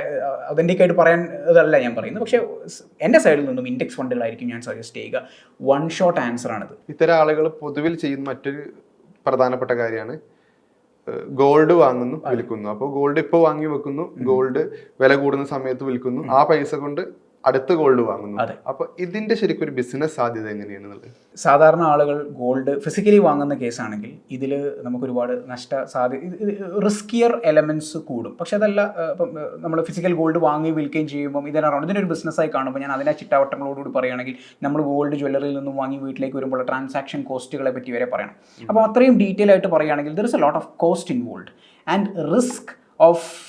അതെന്റെയൊക്കെ ആയിട്ട് പറയാൻ ഇതല്ല ഞാൻ പറയുന്നത്. പക്ഷേ എന്റെ സൈഡിൽ നിന്നും ഇൻഡെക്സ് ഫണ്ടുകളായിരിക്കും ഞാൻ സജസ്റ്റ് ചെയ്യുക. വൺ ഷോട്ട് ആൻസർ ആണിത്. ഇത്തരം ആളുകൾ പൊതുവിൽ ചെയ്യുന്ന മറ്റൊരു പ്രധാനപ്പെട്ട കാര്യമാണ് ഗോൾഡ് വാങ്ങുന്നു വിൽക്കുന്നു. അപ്പോൾ ഗോൾഡ് ഇപ്പോൾ വാങ്ങി വെക്കുന്നു ഗോൾഡ് വില കൂടുന്ന സമയത്ത് വിൽക്കുന്നു. ആ പൈസ കൊണ്ട് അടുത്ത ഗോൾഡ് വാങ്ങുന്നു. അതെ. അപ്പൊ ഇതിന്റെ ശരിക്കും ഒരു ബിസിനസ് സാധ്യത എങ്ങനെയാണെന്നുള്ളത്? സാധാരണ ആളുകൾ ഗോൾഡ് ഫിസിക്കലി വാങ്ങുന്ന കേസാണെങ്കിൽ ഇതിൽ നമുക്ക് ഒരുപാട് നഷ്ട സാധ്യത റിസ്കിയർ എലമെന്റ്സ് കൂടും. പക്ഷെ അതല്ല ഇപ്പം നമ്മൾ ഫിസിക്കൽ ഗോൾഡ് വാങ്ങി വിൽക്കുകയും ചെയ്യുമ്പോൾ ഇതിനറൗണ്ട് ഇതിനൊരു ബിസിനസ്സായി കാണുമ്പോൾ ഞാൻ അതിന്റെ ചിട്ടവട്ടങ്ങളോടുകൂടി പറയുകയാണെങ്കിൽ നമ്മൾ ഗോൾഡ് ജ്വല്ലറിയിൽ നിന്നും വാങ്ങി വീട്ടിലേക്ക് വരുമ്പോൾ ട്രാൻസാക്ഷൻ കോസ്റ്റുകളെ പറ്റി വരെ പറയണം. അപ്പോൾ അത്രയും ഡീറ്റെയിൽ ആയിട്ട് പറയുകയാണെങ്കിൽ there is a lot of cost involve and risk of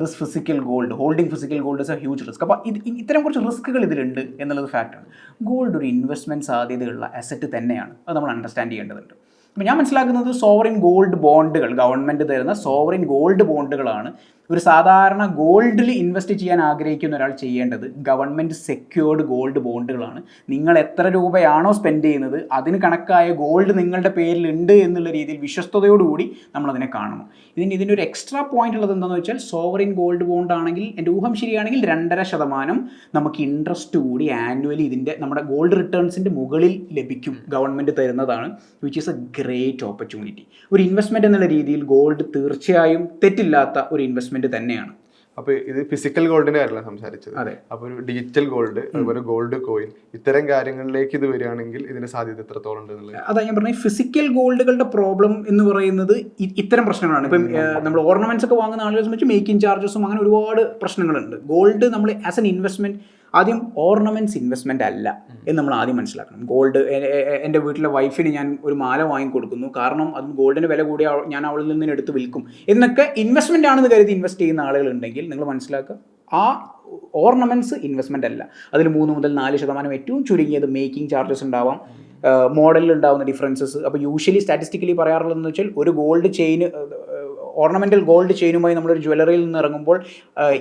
this physical gold holding physical gold is a huge risk അപ്പോൾ ഇത് ഇത്തരം കുറച്ച് റിസ്ക്കുകൾ ഇതിലുണ്ട് എന്നുള്ളത് ഫാക്റ്റാണ് ഗോൾഡ് ഒരു ഇൻവെസ്റ്റ്മെന്റ് സാധ്യതയുള്ള അസറ്റ് തന്നെയാണ്. അത് നമ്മൾ അണ്ടർസ്റ്റാൻഡ് ചെയ്യേണ്ടതുണ്ട്. അപ്പോൾ ഞാൻ മനസ്സിലാക്കുന്നത് സോവറിൻ ഗോൾഡ് ബോണ്ടുകൾ ഗവൺമെന്റ് തരുന്ന സോവറിൻ ഗോൾഡ് ബോണ്ടുകളാണ് ഒരു സാധാരണ ഗോൾഡിൽ ഇൻവെസ്റ്റ് ചെയ്യാൻ ആഗ്രഹിക്കുന്ന ഒരാൾ ചെയ്യേണ്ടത് ഗവൺമെന്റ് സെക്യൂർഡ് ഗോൾഡ് ബോണ്ടുകളാണ് നിങ്ങൾ എത്ര രൂപയാണോ സ്പെൻഡ് ചെയ്യുന്നത് അതിന് കണക്കായ ഗോൾഡ് നിങ്ങളുടെ പേരിൽ ഉണ്ട് എന്നുള്ള രീതിയിൽ വിശ്വസ്തയോടുകൂടി നമ്മളതിനെ കാണണം. ഇതിന് ഇതിന്റെ ഒരു എക്സ്ട്രാ പോയിന്റ് ഉള്ളത് എന്താണെന്ന് വെച്ചാൽ സോവറിൻ ഗോൾഡ് ബോണ്ട് ആണെങ്കിൽ എന്റെ ഊഹം ശരിയാണെങ്കിൽ രണ്ടര ശതമാനം നമുക്ക് ഇൻട്രസ്റ്റ് കൂടി ആനുവലി ഇതിന്റെ നമ്മുടെ ഗോൾഡ് റിട്ടേൺസിന്റെ മുകളിൽ ലഭിക്കും ഗവൺമെന്റ് തരുന്നതാണ് which is a great opportunity ഒരു ഇൻവെസ്റ്റ്മെന്റ് എന്നുള്ള രീതിയിൽ ഗോൾഡ് തീർച്ചയായും തെറ്റില്ലാത്ത ഒരു ഇൻവെസ്റ്റ്മെന്റ് തന്നെയാണ്. അപ്പൊ ഇത് ഫിസിക്കൽ ഗോൾഡിന്റെ കാര്യമാണ് സംസാരിച്ചത്. അതെ. അപ്പൊ ഒരു ഡിജിറ്റൽ ഗോൾഡ് അതുപോലെ ഗോൾഡ് കോയിൻ ഇത്തരം കാര്യങ്ങളിലേക്ക് ഇത് വരികയാണെങ്കിൽ ഇതിന്റെ സാധ്യത എത്രത്തോളം ഉണ്ട് അതാ ഞാൻ പറഞ്ഞ ഫിസിക്കൽ ഗോൾഡുകളുടെ പ്രോബ്ലം എന്ന് പറയുന്നത് ഇത്തരം പ്രശ്നങ്ങളാണ്. ഇപ്പം നമ്മൾ ഓർണമെന്റ്സ് ഒക്കെ വാങ്ങുന്ന ആളുകളെ സംബന്ധിച്ച് മേക്കിംഗ് ചാർജസും അങ്ങനെ ഒരുപാട് പ്രശ്നങ്ങളുണ്ട്. ഗോൾഡ് നമ്മൾ ആസ് എൻ ഇൻവെസ്റ്റ്മെന്റ് ആദ്യം ഓർണമെന്റ്സ് ഇൻവെസ്റ്റ്മെന്റ് അല്ല എന്ന് നമ്മൾ ആദ്യം മനസ്സിലാക്കണം. ഗോൾഡ് എന്റെ വീട്ടിലെ വൈഫിന് ഞാൻ ഒരു മാല വാങ്ങി കൊടുക്കുന്നു കാരണം അത് ഗോൾഡിന് വില കൂടി ഞാൻ അവളിൽ നിന്ന് എടുത്ത് വിൽക്കും. എന്നൊക്കെ ഇൻവെസ്റ്റ്മെന്റ് ആണെന്ന് കരുതി ഇൻവെസ്റ്റ് ചെയ്യുന്ന ആളുകളുണ്ടെങ്കിൽ നിങ്ങൾ മനസ്സിലാക്കുക ആ ഓർണമെന്റ്സ് ഇൻവെസ്റ്റ്മെന്റ് അല്ല. അതിൽ മൂന്ന് മുതൽ നാല് ശതമാനം ഏറ്റവും ചുരുങ്ങിയത് മേക്കിംഗ് ചാർജസ് ഉണ്ടാവാം. മോഡലിൽ ഉണ്ടാകുന്ന ഡിഫറൻസസ് അപ്പോൾ യൂഷ്വലി സ്റ്റാറ്റിസ്റ്റിക്കലി പറയാറുള്ളതെന്ന് വെച്ചാൽ ഒരു ഗോൾഡ് ചെയിൻ ഓർണമെന്റൽ ഗോൾഡ് ചെയിനുമായി നമ്മളൊരു ജ്വല്ലറിയിൽ നിന്ന് ഇറങ്ങുമ്പോൾ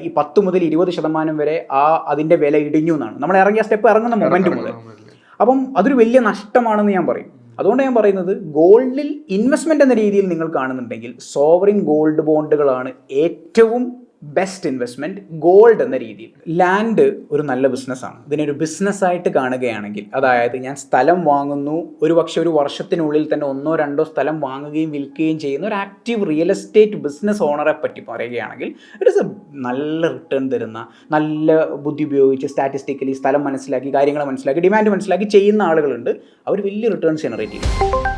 ഈ പത്ത് മുതൽ ഇരുപത് ശതമാനം വരെ ആ അതിന്റെ വില ഇടിഞ്ഞു എന്നാണ്. നമ്മൾ ഇറങ്ങിയ സ്റ്റെപ്പ് ഇറങ്ങുന്ന മൊമെന്റ് മുതൽ. അപ്പം അതൊരു വലിയ നഷ്ടമാണെന്ന് ഞാൻ പറയും. അതുകൊണ്ട് ഞാൻ പറയുന്നത് ഗോൾഡിൽ ഇൻവെസ്റ്റ്മെന്റ് എന്ന രീതിയിൽ നിങ്ങൾ കാണുന്നുണ്ടെങ്കിൽ സോവറിൻ ഗോൾഡ് ബോണ്ടുകളാണ് ഏറ്റവും ബെസ്റ്റ് ഇൻവെസ്റ്റ്മെന്റ് ഗോൾഡ് എന്ന രീതിയിൽ. ലാൻഡ് ഒരു നല്ല ബിസിനസ്സാണ് ഇതിനൊരു ബിസിനസ്സായിട്ട് കാണുകയാണെങ്കിൽ അതായത് ഞാൻ സ്ഥലം വാങ്ങുന്നു ഒരു പക്ഷേ ഒരു വർഷത്തിനുള്ളിൽ തന്നെ ഒന്നോ രണ്ടോ സ്ഥലം വാങ്ങുകയും വിൽക്കുകയും ചെയ്യുന്ന ഒരു ആക്റ്റീവ് റിയൽ എസ്റ്റേറ്റ് ബിസിനസ് ഓണറെ പറ്റി പറയുകയാണെങ്കിൽ ഇറ്റ് എ നല്ല റിട്ടേൺ തരുന്ന നല്ല ബുദ്ധി ഉപയോഗിച്ച് സ്റ്റാറ്റിസ്റ്റിക്കലി സ്ഥലം മനസ്സിലാക്കി കാര്യങ്ങൾ മനസ്സിലാക്കി ഡിമാൻഡ് മനസ്സിലാക്കി ചെയ്യുന്ന ആളുകളുണ്ട്. അവർ വലിയ റിട്ടേൺസ് ജനറേറ്റ് ചെയ്യും